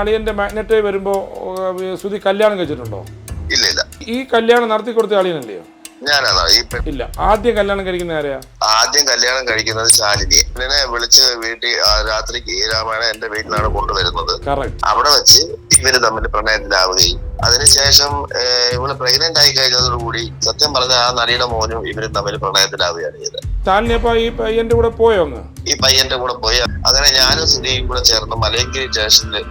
അളിയന്റെ മാഗ്നറ്റ് വരുമ്പോ സുധി കല്യാണം കഴിച്ചിട്ടുണ്ടോ? ഇല്ല ഇല്ല ഈ കല്യാണം നടത്തി കൊടുത്ത അളിയനല്ലയോ? ഞാനാണ്? ഈ ഇല്ല. ആദ്യം കല്യാണം കഴിക്കുന്ന ആരെയാ ആദ്യം കല്യാണം കഴിക്കുന്നത് ശാലിനിയെ എന്നെ വിളിച്ച് വീട്ടിൽ രാത്രി രാമായണം എന്റെ വീട്ടിലാണ് കൊണ്ടുവരുന്നത്. അവിടെ വെച്ച് ഇവർ തമ്മിൽ പ്രണയത്തിലാവുകയും. അതിനുശേഷം ഇവൾ പ്രഗ്നന്റ് ആയി കഴിഞ്ഞതോടുകൂടി സത്യം പറഞ്ഞ ആ നടിയുടെ മോനും ഇവരും തമ്മിൽ പ്രണയത്തിലാവുകയാണ് ചെയ്തത്. ശാലിനി ഈ പയ്യന്റെ കൂടെ പോയോ ഈ പയ്യന്റെ കൂടെ പോയി. അങ്ങനെ ഞാനും സുധിയും കൂടെ ചേർന്ന് മലയങ്കിരി സ്റ്റേഷനിൽ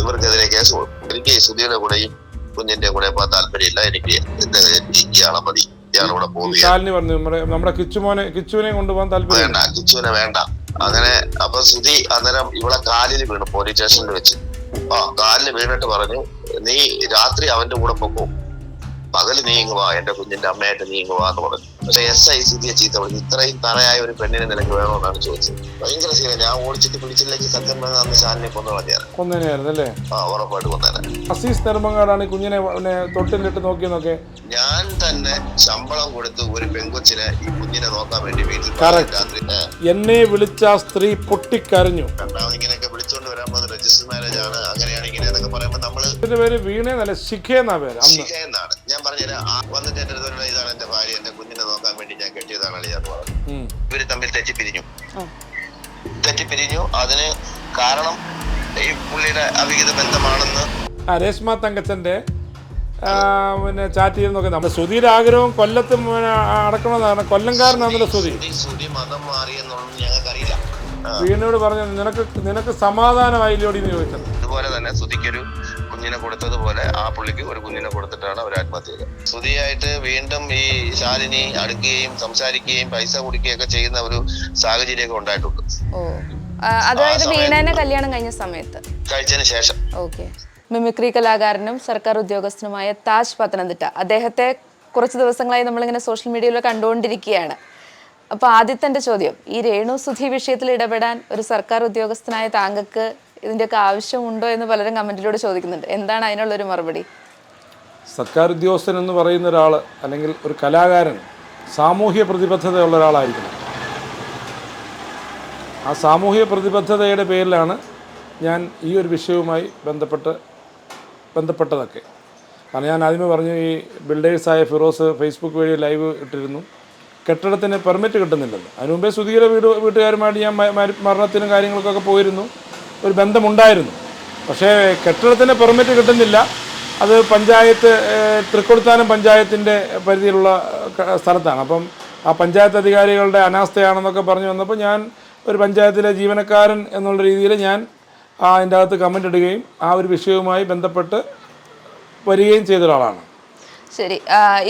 ഇവർക്കെതിരെ കേസ് കൊടുക്കും എനിക്ക് ഈ കൂടെയും കുഞ്ഞിന്റെ കൂടെ പോകാൻ താല്പര്യമില്ല. എനിക്ക് എന്റെ ഇയാളെ മതി. പോവുകയാണ് ശാലിനി പറഞ്ഞു നമ്മുടെ നമ്മുടെ കിച്ചുമോനെ കിച്ചുവിനെ കൊണ്ടുപോകാൻ താല്പര്യം വേണ്ട കിച്ചുവിനെ വേണ്ട. അങ്ങനെ അപ്പൊ സുധി അന്നേരം ഇവിടെ കാലിൽ വീണു പോലീസ് സ്റ്റേഷനിൽ വെച്ച്. ആ കാലിൽ വീണിട്ട് പറഞ്ഞു നീ രാത്രി അവന്റെ കൂടെ പൊക്കോ പകൽ നീങ്ങുവാ എന്റെ കുഞ്ഞിന്റെ അമ്മയായിട്ട് നീങ്ങുവാന്ന് പറഞ്ഞു. പക്ഷെ എസ് ഐ സിദ്ധിയെ ചീത്ത വിളിച്ചു ഇത്രയും തറയായ ഒരു പെണ്ണിനെ നിനക്ക് വേണമെന്നാണ് ചോദിച്ചത്. ഭയങ്കര സീന ഞാൻ ഓടിച്ചിട്ട് പിടിച്ചില്ലെങ്കിൽ സത്യം പറഞ്ഞാൽ അന്ന് ശാലിനെ കൊന്നു കളഞ്ഞാണ് കൊന്നേനായിരുന്നു അല്ലേ? ആ ഉറപ്പായിട്ട് കൊന്നേനെ. അസീസ് നെടുമങ്ങാടാണ് ഈ കുഞ്ഞിനെ തൊട്ടിലിട്ട് നോക്കിയെന്നൊക്കെ? ഞാൻ തന്നെ ശമ്പളം കൊടുത്ത് ഒരു പെങ്കൊച്ചിനെ ഈ കുഞ്ഞിനെ നോക്കാൻ വേണ്ടി വീട്ടിൽ. രാത്രി എന്നെ വിളിച്ച ആ സ്ത്രീ പൊട്ടിക്കരഞ്ഞു. രണ്ടാമത് ഇങ്ങനെയൊക്കെ വിളിച്ചോണ്ട് വരാൻ പോകുന്ന രജിസ്റ്റർ മാരേജ് ആണ്. അങ്ങനെയാണ് ഇങ്ങനെ എന്നൊക്കെ പറയുമ്പോൾ നമ്മൾ ഇതിന്റെ പേര് വീണേന്നല്ല ശിഖ എന്നാ പേര് ശിഖേന്നാണ് ശിഖ എന്നാണ്. ഞാൻ പറഞ്ഞുതരാം. വന്നിട്ട് എന്റെ ഇതാണ് എന്റെ ഭാര്യ എന്റെ കുഞ്ഞിനെ നോക്കാൻ വേണ്ടി ഞാൻ കെട്ടിയതാണ് അളിയാന്ന് പറഞ്ഞു ഉം. ഇവർ തമ്മിൽ തെറ്റിപ്പിരിഞ്ഞു. തെറ്റിപ്പിരിഞ്ഞു. അതിന് കാരണം ഈ പുള്ളിയുടെ അവിഹിത ബന്ധമാണെന്ന് രേഷ്മ തങ്കച്ചന്റെ പിന്നെ ചാറ്റ് ചെയ്ത് നോക്കി. നമ്മുടെ സുധീര ആഗ്രഹം കൊല്ലത്ത് അടക്കണമെന്നാണ്. കൊല്ലംകാരനാണല്ലോ സുധി സുധി. സുധി മതം മാറിയെന്നുള്ളത് ഞങ്ങൾക്കറിയില്ല. വീണയോട് പറഞ്ഞു നിനക്ക് നിനക്ക് സമാധാനമായില്ലോടി എന്ന് ചോദിച്ചത്. അതുപോലെ തന്നെ സുധിക്കൊരു കുഞ്ഞിനെ കൊടുത്തതുപോലെ ആ പുള്ളിക്ക് ഒരു കുഞ്ഞിനെ കൊടുത്തിട്ടാണ് അവർ ആത്മഹത്യ ചെയ്തത് സ്തുതിയായിട്ട് വീണ്ടും ഈ ശാലിനി അടുക്കുകയും സംസാരിക്കുകയും പൈസ കുടിക്കുകയും ഒക്കെ ചെയ്യുന്ന ഒരു സാഹചര്യമൊക്കെ ഉണ്ടായിട്ടുണ്ട്. അതായത് വീണേനെ കല്യാണം കഴിഞ്ഞ സമയത്ത്. കഴിച്ചതിന് ശേഷം. ഓക്കെ. മിമിക്രി കലാകാരനും സർക്കാർ ഉദ്യോഗസ്ഥനുമായ താജ് പത്തനംതിട്ട. അദ്ദേഹത്തെ കുറച്ച് ദിവസങ്ങളായി നമ്മളിങ്ങനെ സോഷ്യൽ മീഡിയയിൽ കണ്ടുകൊണ്ടിരിക്കുകയാണ്. അപ്പോൾ ആദ്യത്തെ ചോദ്യം ഈ രേണു സുധി വിഷയത്തിൽ ഇടപെടാൻ ഒരു സർക്കാർ ഉദ്യോഗസ്ഥനായ താങ്കൾക്ക് ഇതിന്റെയൊക്കെ ആവശ്യമുണ്ടോ എന്ന് പലരും കമന്റിലൂടെ ചോദിക്കുന്നുണ്ട്. എന്താണ് അതിനുള്ളൊരു മറുപടി? സർക്കാർ ഉദ്യോഗസ്ഥൻ എന്ന് പറയുന്ന ഒരാൾ അല്ലെങ്കിൽ ഒരു കലാകാരൻ സാമൂഹ്യ പ്രതിബദ്ധതയുള്ള ഒരാളായിരിക്കണം. ആ സാമൂഹ്യ പ്രതിബദ്ധതയുടെ പേരിലാണ് ഞാൻ ഈ ഒരു വിഷയവുമായി ബന്ധപ്പെട്ട് ബന്ധപ്പെട്ടതൊക്കെ. കാരണം ഞാൻ ആദ്യമേ പറഞ്ഞു ഈ ബിൽഡേഴ്സായ ഫിറോസ് ഫേസ്ബുക്ക് വഴി ലൈവ് ഇട്ടിരുന്നു. കെട്ടിടത്തിന് പെർമിറ്റ് കിട്ടുന്നില്ലെന്ന് അതിനു മുമ്പേ സുധീര വീട് വീട്ടുകാരുമായിട്ട് ഞാൻ മരണത്തിനും കാര്യങ്ങൾക്കൊക്കെ പോയിരുന്നു. ഒരു ബന്ധമുണ്ടായിരുന്നു. പക്ഷേ കെട്ടിടത്തിന് പെർമിറ്റ് കിട്ടുന്നില്ല. അത് പഞ്ചായത്ത് തൃക്കൊടുത്താനം പഞ്ചായത്തിന്റെ പരിധിയിലുള്ള സ്ഥലത്താണ്. അപ്പം ആ പഞ്ചായത്ത് അധികാരികളുടെ അനാസ്ഥയാണെന്നൊക്കെ പറഞ്ഞു വന്നപ്പോൾ ഞാൻ ഒരു പഞ്ചായത്തിലെ ജീവനക്കാരൻ എന്നുള്ള രീതിയിൽ ഞാൻ അതിന്റെ അകത്ത് കമന്റ് ഇടുകയും ആ ഒരു വിഷയവുമായി ബന്ധപ്പെട്ട് വരികയും ചെയ്ത ഒരാളാണ്. ശരി.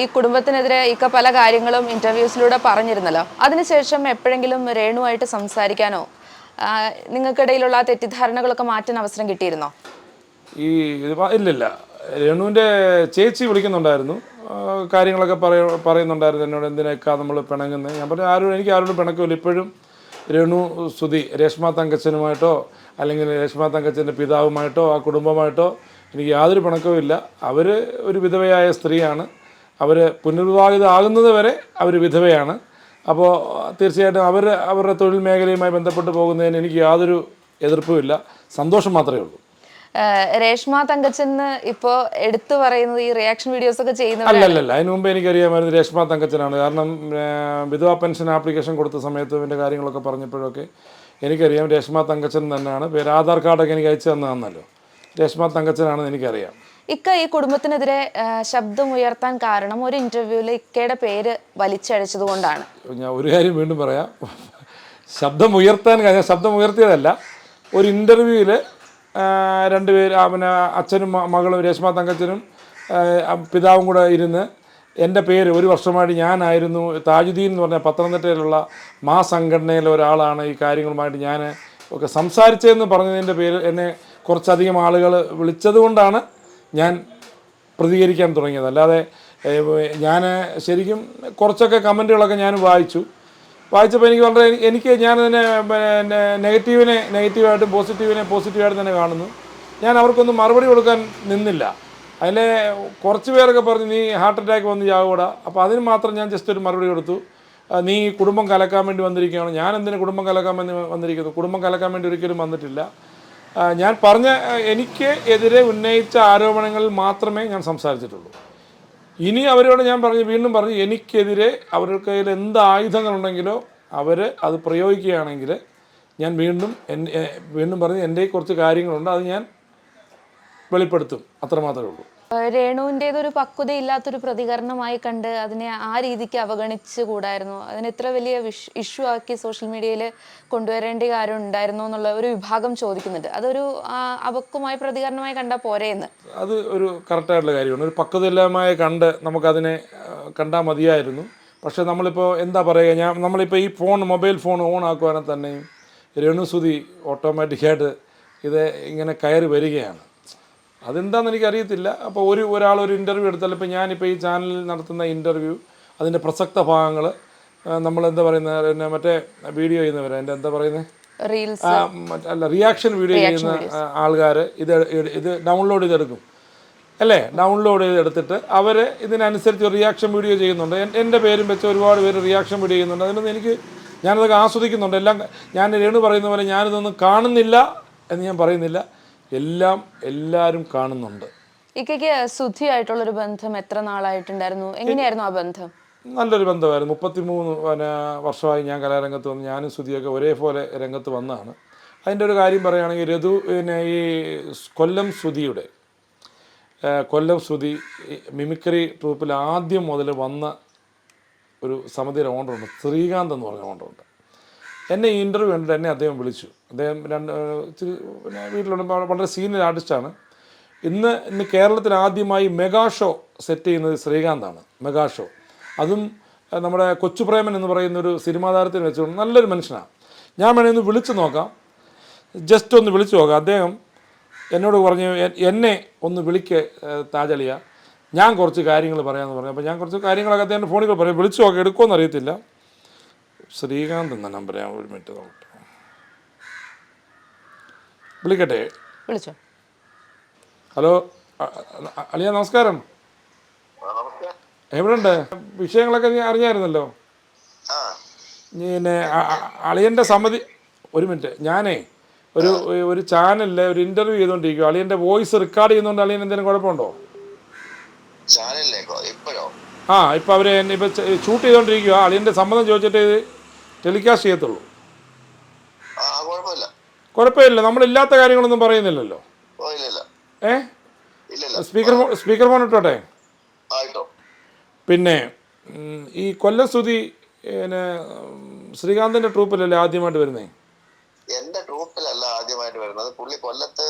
ഈ കുടുംബത്തിനെതിരെ ഇക്ക പല കാര്യങ്ങളും ഇന്റർവ്യൂസിലൂടെ പറഞ്ഞിരുന്നല്ലോ. അതിനുശേഷം എപ്പോഴെങ്കിലും രേണുവായിട്ട് സംസാരിക്കാനോ നിങ്ങൾക്കിടയിലുള്ള തെറ്റിദ്ധാരണകളൊക്കെ മാറ്റാൻ അവസരം കിട്ടിയിരുന്നോ? ഈ ഇല്ലില്ല. രേണുവിന്റെ ചേച്ചി വിളിക്കുന്നുണ്ടായിരുന്നു. കാര്യങ്ങളൊക്കെ പറയ പറയുന്നുണ്ടായിരുന്നു എന്നോട് എന്തിനൊക്കെ നമ്മൾ പിണങ്ങുന്നത് ഞാൻ പറഞ്ഞു ആരോടും എനിക്ക് ആരോടും പിണക്കമില്ല. ഇപ്പോഴും രേണു സുധി രേഷ്മ തങ്കച്ചനുമായിട്ടോ അല്ലെങ്കിൽ രേഷ്മ തങ്കച്ചന്റെ പിതാവുമായിട്ടോ ആ കുടുംബമായിട്ടോ എനിക്ക് യാതൊരു പിണക്കവുമില്ല. അവർ ഒരു വിധവയായ സ്ത്രീയാണ്. അവർ പുനർവിവാഹിതമാകുന്നത് വരെ അവർ വിധവയാണ്. അപ്പോൾ തീർച്ചയായിട്ടും അവർ അവരുടെ തൊഴിൽ മേഖലയുമായി ബന്ധപ്പെട്ട് പോകുന്നതിന് എനിക്ക് യാതൊരു എതിർപ്പുമില്ല സന്തോഷം മാത്രമേ ഉള്ളൂ. രേഷ്മ തങ്കച്ചെന്ന് ഇപ്പോ എടുത്തു പറയുന്നത് ഈ റിയാക്ഷൻ വീഡിയോസ് ഒക്കെ ചെയ്യുന്ന അല്ലല്ല അതിന് മുമ്പ് എനിക്കറിയാമായിരുന്നു രേഷ്മ തങ്കച്ചനാണ്. കാരണം വിധവാ പെൻഷൻ ആപ്ലിക്കേഷൻ കൊടുത്ത സമയത്ത് ഇതിന്റെ കാര്യങ്ങളൊക്കെ പറഞ്ഞപ്പോഴൊക്കെ എനിക്കറിയാം രേഷ്മ തങ്കച്ചൻ തന്നെയാണ്. പേര് ആധാർ കാർഡൊക്കെ എനിക്ക് അയച്ചു തന്നതാണല്ലോ. രേഷ്മ തങ്കച്ചനാണെന്ന് എനിക്കറിയാം. ഇക്ക ഈ കുടുംബത്തിനെതിരെ ആ, ശബ്ദം ഉയർത്താൻ കാരണം ഒരു ഇന്റർവ്യൂവിൽ ഇക്കയുടെ പേര് വലിച്ചഴച്ചത് കൊണ്ടാണ്. ഞാൻ ഒരു കാര്യം വീണ്ടും പറയാം. ശബ്ദം ഉയർത്താൻ ഞാൻ ശബ്ദം ഉയർത്തിയതല്ല. ഒരു ഇന്റർവ്യൂവിൽ രണ്ടുപേര് പിന്നെ അച്ഛനും മകളും രേഷ്മ തങ്കച്ചനും പിതാവും കൂടെ ഇരുന്ന് എന്റെ പേര് ഒരു വർഷമായിട്ട് ഞാനായിരുന്നു. താജുദ്ദീൻ എന്ന് പറഞ്ഞ പത്തനംതിട്ടയിലുള്ള മാ സംഘടനയിലെ ഒരാളാണ് ഈ കാര്യങ്ങളുമായിട്ട് ഞാൻ ഒക്കെ സംസാരിച്ചതെന്ന് പറഞ്ഞതിന്റെ പേര് എന്നെ കുറച്ചധികം ആളുകൾ വിളിച്ചത് കൊണ്ടാണ് ഞാൻ പ്രതികരിക്കാൻ തുടങ്ങിയത്. അല്ലാതെ ഞാൻ ശരിക്കും കുറച്ചൊക്കെ കമന്റുകളൊക്കെ ഞാൻ വായിച്ചു. വായിച്ചപ്പോൾ എനിക്ക് വളരെ എനിക്ക് ഞാൻ തന്നെ പിന്നെ നെഗറ്റീവിനെ നെഗറ്റീവായിട്ടും പോസിറ്റീവിനെ പോസിറ്റീവായിട്ട് തന്നെ കാണുന്നു. ഞാൻ അവർക്കൊന്നും മറുപടി കൊടുക്കാൻ നിന്നില്ല. അതിലെ കുറച്ച് പേരൊക്കെ പറഞ്ഞു നീ ഹാർട്ട് അറ്റാക്ക് വന്ന് ചാവൂടാ അപ്പോൾ അതിന് മാത്രം ഞാൻ ജസ്റ്റ് ഒരു മറുപടി കൊടുത്തു. നീ കുടുംബം കലക്കാൻ വേണ്ടി വന്നിരിക്കുകയാണ്. ഞാൻ എന്തിനു കുടുംബം കലക്കാൻ വേണ്ടി വന്നിരിക്കുന്നു? കുടുംബം കലക്കാൻ വേണ്ടി ഒരിക്കലും വന്നിട്ടില്ല. ഞാൻ പറഞ്ഞ എനിക്ക് എതിരെ ഉന്നയിച്ച ആരോപണങ്ങളിൽ മാത്രമേ ഞാൻ സംസാരിച്ചിട്ടുള്ളൂ. ഇനി അവരോട് ഞാൻ പറഞ്ഞു വീണ്ടും പറഞ്ഞു എനിക്കെതിരെ അവരുടെ കയ്യിൽ എന്ത് ആയുധങ്ങളുണ്ടെങ്കിലോ അവർ അത് പ്രയോഗിക്കുകയാണെങ്കിൽ ഞാൻ വീണ്ടും വീണ്ടും പറഞ്ഞ് എന്റെ കുറച്ച് കാര്യങ്ങളുണ്ട് അത് ഞാൻ വെളിപ്പെടുത്തും. അത്രമാത്രമേ ഉള്ളൂ. രേണുവിന്റേതൊരു പക്വതയില്ലാത്തൊരു പ്രതികരണമായി കണ്ട് അതിനെ ആ രീതിക്ക് അവഗണിച്ചു കൂടായിരുന്നു. അതിന് ഇത്ര വലിയ വിഷ് ഇഷ്യൂ ആക്കി സോഷ്യൽ മീഡിയയിൽ കൊണ്ടുവരേണ്ട കാര്യം ഉണ്ടായിരുന്നു എന്നുള്ള ഒരു വിഭാഗം ചോദിക്കുന്നുണ്ട്. അതൊരു അപക്വമായ പ്രതികരണമായി കണ്ടാൽ പോരെയെന്ന് അത് ഒരു കറക്റ്റായിട്ടുള്ള കാര്യമാണ്. ഒരു പക്വതയില്ലായ്മയെ കണ്ട് നമുക്കതിനെ കണ്ടാൽ മതിയായിരുന്നു. പക്ഷെ നമ്മളിപ്പോൾ എന്താ പറയുക ഞാൻ നമ്മളിപ്പോൾ ഈ ഫോൺ മൊബൈൽ ഫോൺ ഓൺ ആക്കുവാണെങ്കിൽ തന്നെയും രേണുസുതി ഓട്ടോമാറ്റിക്കായിട്ട് ഇത് ഇങ്ങനെ കയറി വരികയാണ്. അതെന്താണെന്ന് എനിക്കറിയത്തില്ല. അപ്പോൾ ഒരു ഒരാൾ ഒരു ഇന്റർവ്യൂ എടുത്താൽ ഇപ്പോൾ ഞാനിപ്പോൾ ഈ ചാനലിൽ നടത്തുന്ന ഇന്റർവ്യൂ അതിന്റെ പ്രസക്ത ഭാഗങ്ങൾ നമ്മൾ എന്താ പറയുന്നത് പിന്നെ മറ്റേ വീഡിയോ ചെയ്യുന്നവർ എന്റെ എന്താ പറയുന്നത് റീൽസ് അല്ല റിയാക്ഷൻ വീഡിയോ ചെയ്യുന്ന ആൾക്കാർ ഇത് ഇത് ഡൗൺലോഡ് ചെയ്തെടുക്കും. അല്ലേ? ഡൗൺലോഡ് ചെയ്തെടുത്തിട്ട് അവർ ഇതിനനുസരിച്ച് റിയാക്ഷൻ വീഡിയോ ചെയ്യുന്നുണ്ട്. എന്റെ പേരും വെച്ച് ഒരുപാട് പേര് റിയാക്ഷൻ വീഡിയോ ചെയ്യുന്നുണ്ട്. അതിനൊന്നും എനിക്ക് ഞാനതൊക്കെ ആസ്വദിക്കുന്നുണ്ട്. എല്ലാം ഞാൻ രേണു പറയുന്ന പോലെ ഞാനിതൊന്നും കാണുന്നില്ല എന്ന് ഞാൻ പറയുന്നില്ല. എല്ലാം എല്ലാവരും കാണുന്നുണ്ട്. ഇക്കയ്ക്ക് സുധിയായിട്ടുള്ളൊരു ബന്ധം എത്ര നാളായിട്ടുണ്ടായിരുന്നു? എങ്ങനെയായിരുന്നു ആ ബന്ധം? നല്ലൊരു ബന്ധമായിരുന്നു. മുപ്പത്തിമൂന്ന് പിന്നെ വർഷമായി ഞാൻ കലാരംഗത്ത് വന്ന് ഞാനും സുധിയൊക്കെ ഒരേപോലെ രംഗത്ത് വന്നതാണ്. അതിന്റെ ഒരു കാര്യം പറയുകയാണെങ്കിൽ രതു പിന്നെ ഈ കൊല്ലം സുധിയുടെ കൊല്ലം സുധി മിമിക്രി ട്രൂപ്പിൽ ആദ്യം മുതൽ വന്ന ഒരു സമിതിയുടെ ഓണ്ടറുണ്ട് ശ്രീകാന്ത് എന്ന് പറഞ്ഞ ഓണറുണ്ട്. എന്നെ ഈ ഇന്റർവ്യൂ കണ്ടിട്ട് എന്നെ അദ്ദേഹം വിളിച്ചു. അദ്ദേഹം രണ്ട് ഇച്ചിരി വീട്ടിലുള്ള വളരെ സീനിയർ ആർട്ടിസ്റ്റാണ് ഇന്ന് ഇന്ന് കേരളത്തിൽ ആദ്യമായി മെഗാ ഷോ സെറ്റ് ചെയ്യുന്നത് ശ്രീകാന്താണ്. Mega show. അതും നമ്മുടെ കൊച്ചുപ്രേമൻ എന്ന് പറയുന്ന ഒരു സിനിമാ താരത്തിന് വെച്ചുകൊണ്ട് നല്ലൊരു മനുഷ്യനാണ്. ഞാൻ വേണേ ഒന്ന് വിളിച്ചു നോക്കാം. ജസ്റ്റ് ഒന്ന് വിളിച്ചു നോക്കാം. അദ്ദേഹം എന്നോട് പറഞ്ഞു എന്നെ ഒന്ന് വിളിക്ക് താജളിയ ഞാൻ കുറച്ച് കാര്യങ്ങൾ പറയാമെന്ന് പറഞ്ഞു. അപ്പോൾ ഞാൻ കുറച്ച് കാര്യങ്ങളൊക്കെ അദ്ദേഹം ഫോണിൽ പറയും. വിളിച്ചു നോക്കാം എടുക്കുമെന്ന് അറിയത്തില്ല. ശ്രീകാന്ത് എന്ന നമ്പർ ഞാൻ ഒരു മിനിറ്റ് നോക്കട്ടെ. വിളിക്കട്ടെ? വിളിച്ചോ. ഹലോ അളിയ നമസ്കാരം. എവിടെയുണ്ട്? വിഷയങ്ങളൊക്കെ നീ അറിഞ്ഞായിരുന്നല്ലോ. പിന്നെ അളിയന്റെ സമ്മതി ഒരു മിനിറ്റ് ഞാനേ ഒരു ഒരു ചാനലിൽ ഒരു ഇന്റർവ്യൂ ചെയ്തുകൊണ്ടിരിക്കും അളിയന്റെ വോയിസ് റെക്കോർഡ് ചെയ്യുന്നതുകൊണ്ട് അളിയൻ എന്തെങ്കിലും കുഴപ്പമുണ്ടോ? ചാനലിലേക്കോ? ഇപ്പോഴോ? ആ ഇപ്പം അവർ ഇപ്പൊ ഷൂട്ട് ചെയ്തുകൊണ്ടിരിക്കുക അളിയന്റെ സമ്മതം ചോദിച്ചിട്ട് ടെലികാസ്റ്റ് ചെയ്യത്തുള്ളൂ. കുഴപ്പമില്ല. നമ്മൾ നമ്മളില്ലാത്ത കാര്യങ്ങളൊന്നും പറയുന്നില്ലല്ലോ. ഏ? സ്പീക്കർ സ്പീക്കർ ഫോൺ ഇട്ടോട്ടെ? പിന്നെ ഈ കൊല്ലം സ്തുതി പിന്നെ ശ്രീകാന്തിന്റെ ട്രൂപ്പിലല്ലേ ആദ്യമായിട്ട് വരുന്നേ? എന്റെ ട്രൂപ്പിലല്ല ആദ്യമായിട്ട് വരുന്നത്. പുള്ളി കൊല്ലത്ത്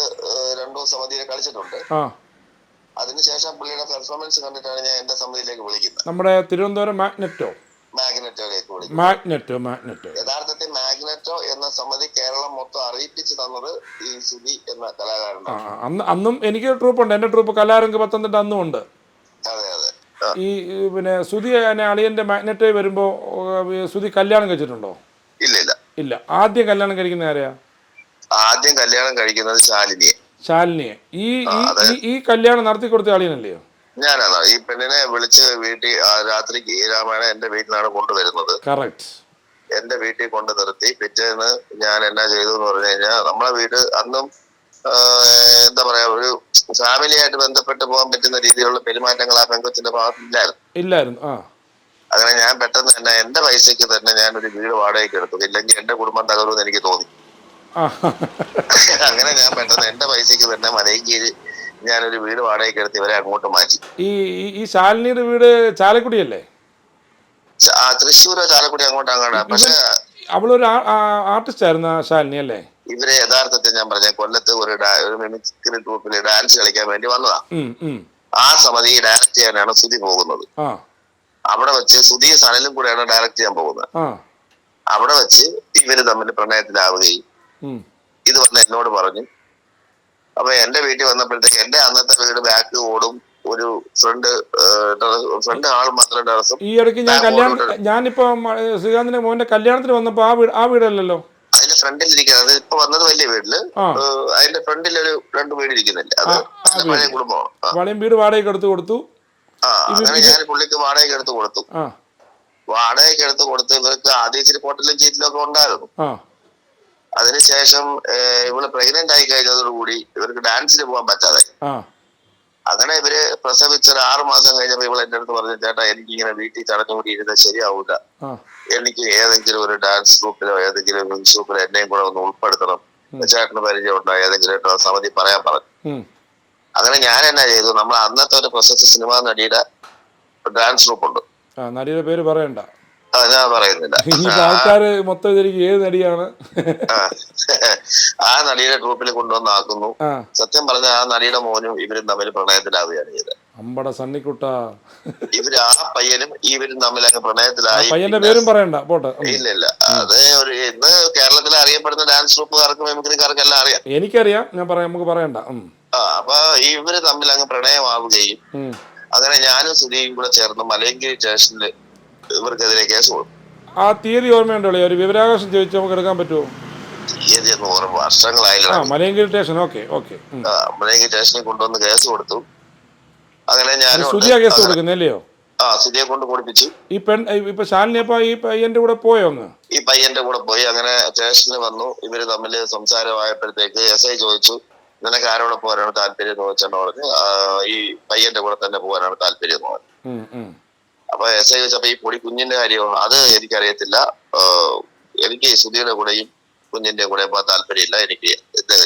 രണ്ടു ദിവസം സമിതിയിൽ കളിച്ചിട്ടുണ്ട്. അതിനുശേഷം പുള്ളിയുടെ പെർഫോമൻസ് കണ്ടിട്ടാണ് ഞാൻ എന്റെ സമിതിയിലേക്ക് വിളിക്കുന്നത്. നമ്മുടെ തിരുവനന്തപുരം മാഗ്നറ്റോ? മാഗ്നറ്റോയിലേക്ക് വിളിക്കും മാഗ്നറ്റോ മാഗ്നറ്റോ യഥാർത്ഥത്തിൽ മാഗ്നറ്റോ എന്ന സമിതി കേരളം മൊത്തം അറിയിപ്പിച്ചു തന്നത് ഈ സുധി എന്ന കലാകാരനാണ്. അന്ന് എനിക്ക് ട്രൂപ്പ് ഉണ്ട് എന്റെ ട്രൂപ്പ് കലാരംഗ് പത്തനംതിട്ട അന്നും ഉണ്ട് അതെ. അതെ ഈ പിന്നെ സുധി അളിയന്റെ മാഗ്നറ്റോ വരുമ്പോ സുധി കല്യാണം കഴിച്ചിട്ടുണ്ടോ? ഇല്ല ഇല്ല. ഇല്ല. ആദ്യം കല്യാണം കഴിക്കുന്ന ആരെയാ ആദ്യം കല്യാണം കഴിക്കുന്നത് ശാലിനിയെ. ശാലിനിയെ. ഈ- ഈ കല്യാണം നടത്തി കൊടുത്ത അളിയനല്ലയോ? ഞാനാണ്? ഈ പെണ്ണിനെ വിളിച്ച് വീട്ടിൽ ആ രാത്രിക്ക് ഈ രാമായണം എന്റെ വീട്ടിലാണ് കൊണ്ടുവരുന്നത്. കറക്റ്റ് എന്റെ വീട്ടിൽ കൊണ്ട് നിർത്തി പിറ്റേന്ന് ഞാൻ എന്നാ ചെയ്തു എന്ന് പറഞ്ഞു കഴിഞ്ഞാൽ നമ്മളെ വീട് അന്നും എന്താ പറയാ ഒരു ഫാമിലി ആയിട്ട് ബന്ധപ്പെട്ട് പോകാൻ പറ്റുന്ന രീതിയിലുള്ള പെരുമാറ്റങ്ങൾ ആ പെങ്കൊച്ചിന്റെ ഭാഗത്തില്ലായിരുന്നു ഇല്ലായിരുന്നു. ആ. അങ്ങനെ ഞാൻ പെട്ടെന്ന് തന്നെ എന്റെ പൈസക്ക് തന്നെ ഞാൻ ഒരു വീട് വാടകയ്ക്ക് എടുത്തു. ഇല്ലെങ്കിൽ എന്റെ കുടുംബം തകരുമെന്ന് എനിക്ക് തോന്നി. അങ്ങനെ ഞാൻ പെട്ടെന്ന് എന്റെ പൈസക്ക് തന്നെ മലയങ്കീര് ഞാനൊരു വീട് വാടകയ്ക്ക് എടുത്ത് ഇവരെ അങ്ങോട്ട് മാറ്റി. ഈ ഈ- ശാലിനിയുടെ വീട് ചാലക്കുടിയല്ലേ? തൃശ്ശൂരോ ചാലക്കുടി അങ്ങോട്ട് അങ്ങോട്ടാ പക്ഷെ അവളൊരു ആർട്ടിസ്റ്റ് ആയിരുന്നു ശാലിനി അല്ലേ? ഇവരെ യഥാർത്ഥത്തിൽ ഞാൻ പറഞ്ഞ കൊല്ലത്ത് ഒരു ഒരു മിമിക്രി ട്രൂപ്പിൽ ഡാൻസ് കളിക്കാൻ വേണ്ടി വന്നതാ. ആ സമിതി ഡയറക്റ്റ് ചെയ്യാനാണ് സുധി പോകുന്നത്. അവിടെ വെച്ച് സുധി സനലും കൂടെയാണ് ഡയറക്റ്റ് ചെയ്യാൻ പോകുന്നത്. അവിടെ വെച്ച് ഇവർ തമ്മിൽ പ്രണയത്തിലാവുകയും. ഇത് വന്ന് എന്നോട് പറഞ്ഞു അപ്പൊ എന്റെ വീട്ടിൽ വന്നപ്പോഴത്തേക്ക് എന്റെ അന്നത്തെ വീട് ബാക്ക് ഓടും. ഒരു ഫ്രണ്ട് ഫ്രണ്ട് ആൾ മാത്രം ടെറസും. ഈ ഇടയ്ക്ക് ഞാൻ കല്യാണം ഞാനിപ്പോ ശ്രീകാന്തിന്റെ മോന്റെ കല്യാണത്തിന് വന്നപ്പോ ആ വീട് ആ വീടല്ലല്ലോ? അതിന്റെ ഫ്രണ്ടിൽ ഇരിക്കുന്നത്. ഇപ്പൊ വന്നത് വലിയ വീട്ടിൽ. അതിന്റെ ഫ്രണ്ടിൽ ഒരു രണ്ട് വീട് ഇരിക്കുന്നില്ല. അത് പഴയ കുടുംബമാണ്. പഴയ വീട് വാടകയ്ക്ക് എടുത്തു കൊടുത്തു. ആ അങ്ങനെ ഞാൻ പുള്ളിക്ക് വാടകയ്ക്ക് എടുത്തു കൊടുത്തു. വാടകയ്ക്ക് എടുത്തു കൊടുത്ത് ഇവർക്ക് ആദ്യം ഇച്ചിരി പൊട്ടലും ചീറ്റിലും ഒക്കെ ഉണ്ടായിരുന്നു. അതിനുശേഷം ഇവൾ പ്രഗ്നന്റ് ആയി കഴിഞ്ഞതോടുകൂടി ഇവർക്ക് ഡാൻസിന് പോകാൻ പറ്റാതെ. അങ്ങനെ ഇവർ പ്രസവിച്ച ഒരു ആറു മാസം കഴിഞ്ഞപ്പോ ഇവൾ എന്റെ അടുത്ത് പറഞ്ഞു ചേട്ടാ എനിക്ക് ഇങ്ങനെ വീട്ടിൽ തടഞ്ഞുകൂടി ഇരുന്നാൽ ശരിയാവില്ല എനിക്ക് ഏതെങ്കിലും ഒരു ഡാൻസ് ഗ്രൂപ്പിലോ ഏതെങ്കിലും മ്യൂസിക് ഗ്രൂപ്പിലോ എന്നെയും കൂടെ ഒന്ന് ഉൾപ്പെടുത്തണം. ചേട്ടന് പരിചയം ഉണ്ടോ? ഏതെങ്കിലും സമിതി പറയാൻ പറഞ്ഞു. അങ്ങനെ ഞാൻ എന്നാ ചെയ്തു? നമ്മൾ അന്നത്തെ ഒരു പ്രശസ്ത സിനിമാ നടിയുടെ ഡാൻസ് ഗ്രൂപ്പ് ഉണ്ട്. നടിയുടെ പേര് പറയണ്ട. ഞാൻ പറയുന്നില്ല. മൊത്തം ഏത് നടിയാണ്? ആ. നടിയുടെ ഗ്രൂപ്പിൽ കൊണ്ടുവന്നാക്കുന്നു സത്യം പറഞ്ഞ ആ നടിയുടെ മോനും ഇവരും തമ്മിൽ പ്രണയത്തിലാവുകയാണ് ചെയ്തത്. അമ്പട സണ്ണിക്കുട്ട. ഇവർ ആ പയ്യനും ഇവരും തമ്മിൽ അങ്ങ് പ്രണയത്തിലായി. പയ്യന്റെ പേരും പറയണ്ട. പോട്ടെ. ഇല്ല ഇല്ല. അത് ഒരു ഇന്ന് കേരളത്തിൽ അറിയപ്പെടുന്ന ഡാൻസ് ഗ്രൂപ്പുകാർക്കും എനിക്ക് എല്ലാം അറിയാം. എനിക്കറിയാം. ഞാൻ പറയാം. നമുക്ക് പറയണ്ട. ആ അപ്പൊ ഇവർ തമ്മിൽ അങ്ങ് പ്രണയമാവുകയും അങ്ങനെ ഞാനും സുധിയും കൂടെ ചേർന്ന് മലയങ്കിരി സ്റ്റേഷനിൽ ഇവർക്കെതിരെ കേസ് കൊടുക്കും. ആ തീയതി ഓർമ്മയുണ്ടല്ലോ ഒരു വിവരാകാശം ചോദിച്ചു നമുക്ക് എടുക്കാൻ പറ്റുമോ? തീയതി എന്ന് ഓരോ വർഷങ്ങളായില്ല? ആ Malayankiri station. Okay okay. Malayankiri സ്റ്റേഷനിൽ കൊണ്ടുവന്ന് കേസ് കൊടുത്തു. അങ്ങനെ. കേസ് കൊടുക്കുന്നല്ലയോ ആ സുധിയെ കൊണ്ട് കൊടുപ്പിച്ചു ഈ പെൺ ഇപ്പൊ ശാലിനി അപ്പൊ ഈ പയ്യന്റെ കൂടെ പോയോ അങ്ങ്? ഈ പയ്യന്റെ കൂടെ പോയി. അങ്ങനെ സ്റ്റേഷനിൽ വന്നു. ഇവർ തമ്മിൽ സംസാരമായപ്പോഴത്തേക്ക് എസ് ഐ ചോദിച്ചു നിനക്ക് ആരോടെ പോകാനാണ് താല്പര്യം എന്ന് പറഞ്ഞു. "ആ, ഈ പയ്യന്റെ കൂടെ തന്നെ പോകാനാണ് താല്പര്യം എന്ന് പറഞ്ഞു. അപ്പൊ എസ് ഐ ചോദിച്ചപ്പോ ഈ പൊടി കുഞ്ഞിന്റെ കാര്യമോ അത് എനിക്കറിയത്തില്ല. എനിക്ക് സുധിയുടെ കൂടെയും കുഞ്ഞിന്റെ കൂടെ ഇപ്പൊ താല്പര്യമില്ല. എനിക്ക്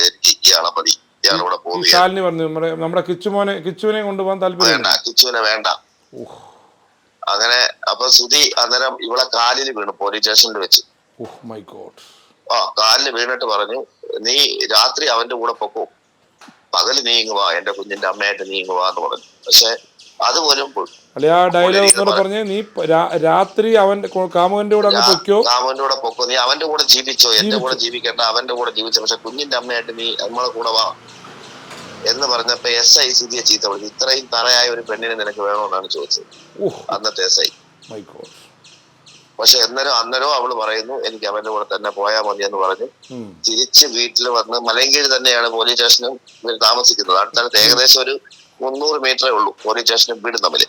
എനിക്ക് ഇയാളെ മതി. ഇയാളെ കൂടെ പോകുന്നു പറഞ്ഞു നമ്മുടെ കിച്ചുമോനെ കിച്ചുവിനെ കൊണ്ടുപോകാൻ താല്പര്യം വേണ്ട കിച്ചുവിനെ വേണ്ട. അങ്ങനെ അപ്പൊ സുധി അന്നേരം ഇവളെ കാലിൽ വീണു പോലീസ് സ്റ്റേഷനിൽ വെച്ച്. മൈ ഗോഡ് ആ കാലിൽ വീണിട്ട് പറഞ്ഞു നീ രാത്രി അവന്റെ കൂടെ പൊക്കോ. പകൽ നീങ്ങുവാ എന്റെ കുഞ്ഞിന്റെ അമ്മയായിട്ട് നീ ഇങ്ങ് എന്ന് പറഞ്ഞു. പക്ഷെ അതുപോലും അല്ലെ ആ ഡയലോഗ് എന്നോട് പറഞ്ഞ് നീ രാത്രി അവന്റെ കാമുകന്റെ കൂടെ അങ്ങ് പൊക്കോ കാമുകന്റെ കൂടെ പൊക്കോ. നീ അവന്റെ കൂടെ ജീവിച്ചോ. എന്റെ കൂടെ ജീവിക്കണ്ട. അവന്റെ കൂടെ ജീവിച്ചോ. പക്ഷെ കുഞ്ഞിന്റെ അമ്മയായിട്ട് നീ നമ്മളെ കൂടെ വാ എന്ന് പറഞ്ഞപ്പോ എസ് ഐ സുധിയെ ചീത്ത വിളിച്ചു. ഇത്രയും തറയായ ഒരു പെണ്ണിനെ നിനക്ക് വേണമെന്നാണ് ചോദിച്ചത്. അന്നത്തെ എസ് ഐ പക്ഷെ അന്നേരം അന്നരോ അവൾ പറയുന്നു എനിക്ക് അവന്റെ കൂടെ തന്നെ പോയാൽ മതി എന്ന് പറഞ്ഞു തിരിച്ച് വീട്ടിൽ വന്ന് മലങ്കീഴ് തന്നെയാണ് പോലീസ് സ്റ്റേഷനും താമസിക്കുന്നത്. അടുത്തടുത്ത് ഏകദേശം ഒരു മുന്നൂറ് മീറ്ററേ ഉള്ളൂ പോലീസ് സ്റ്റേഷനും വീടും തമ്മിൽ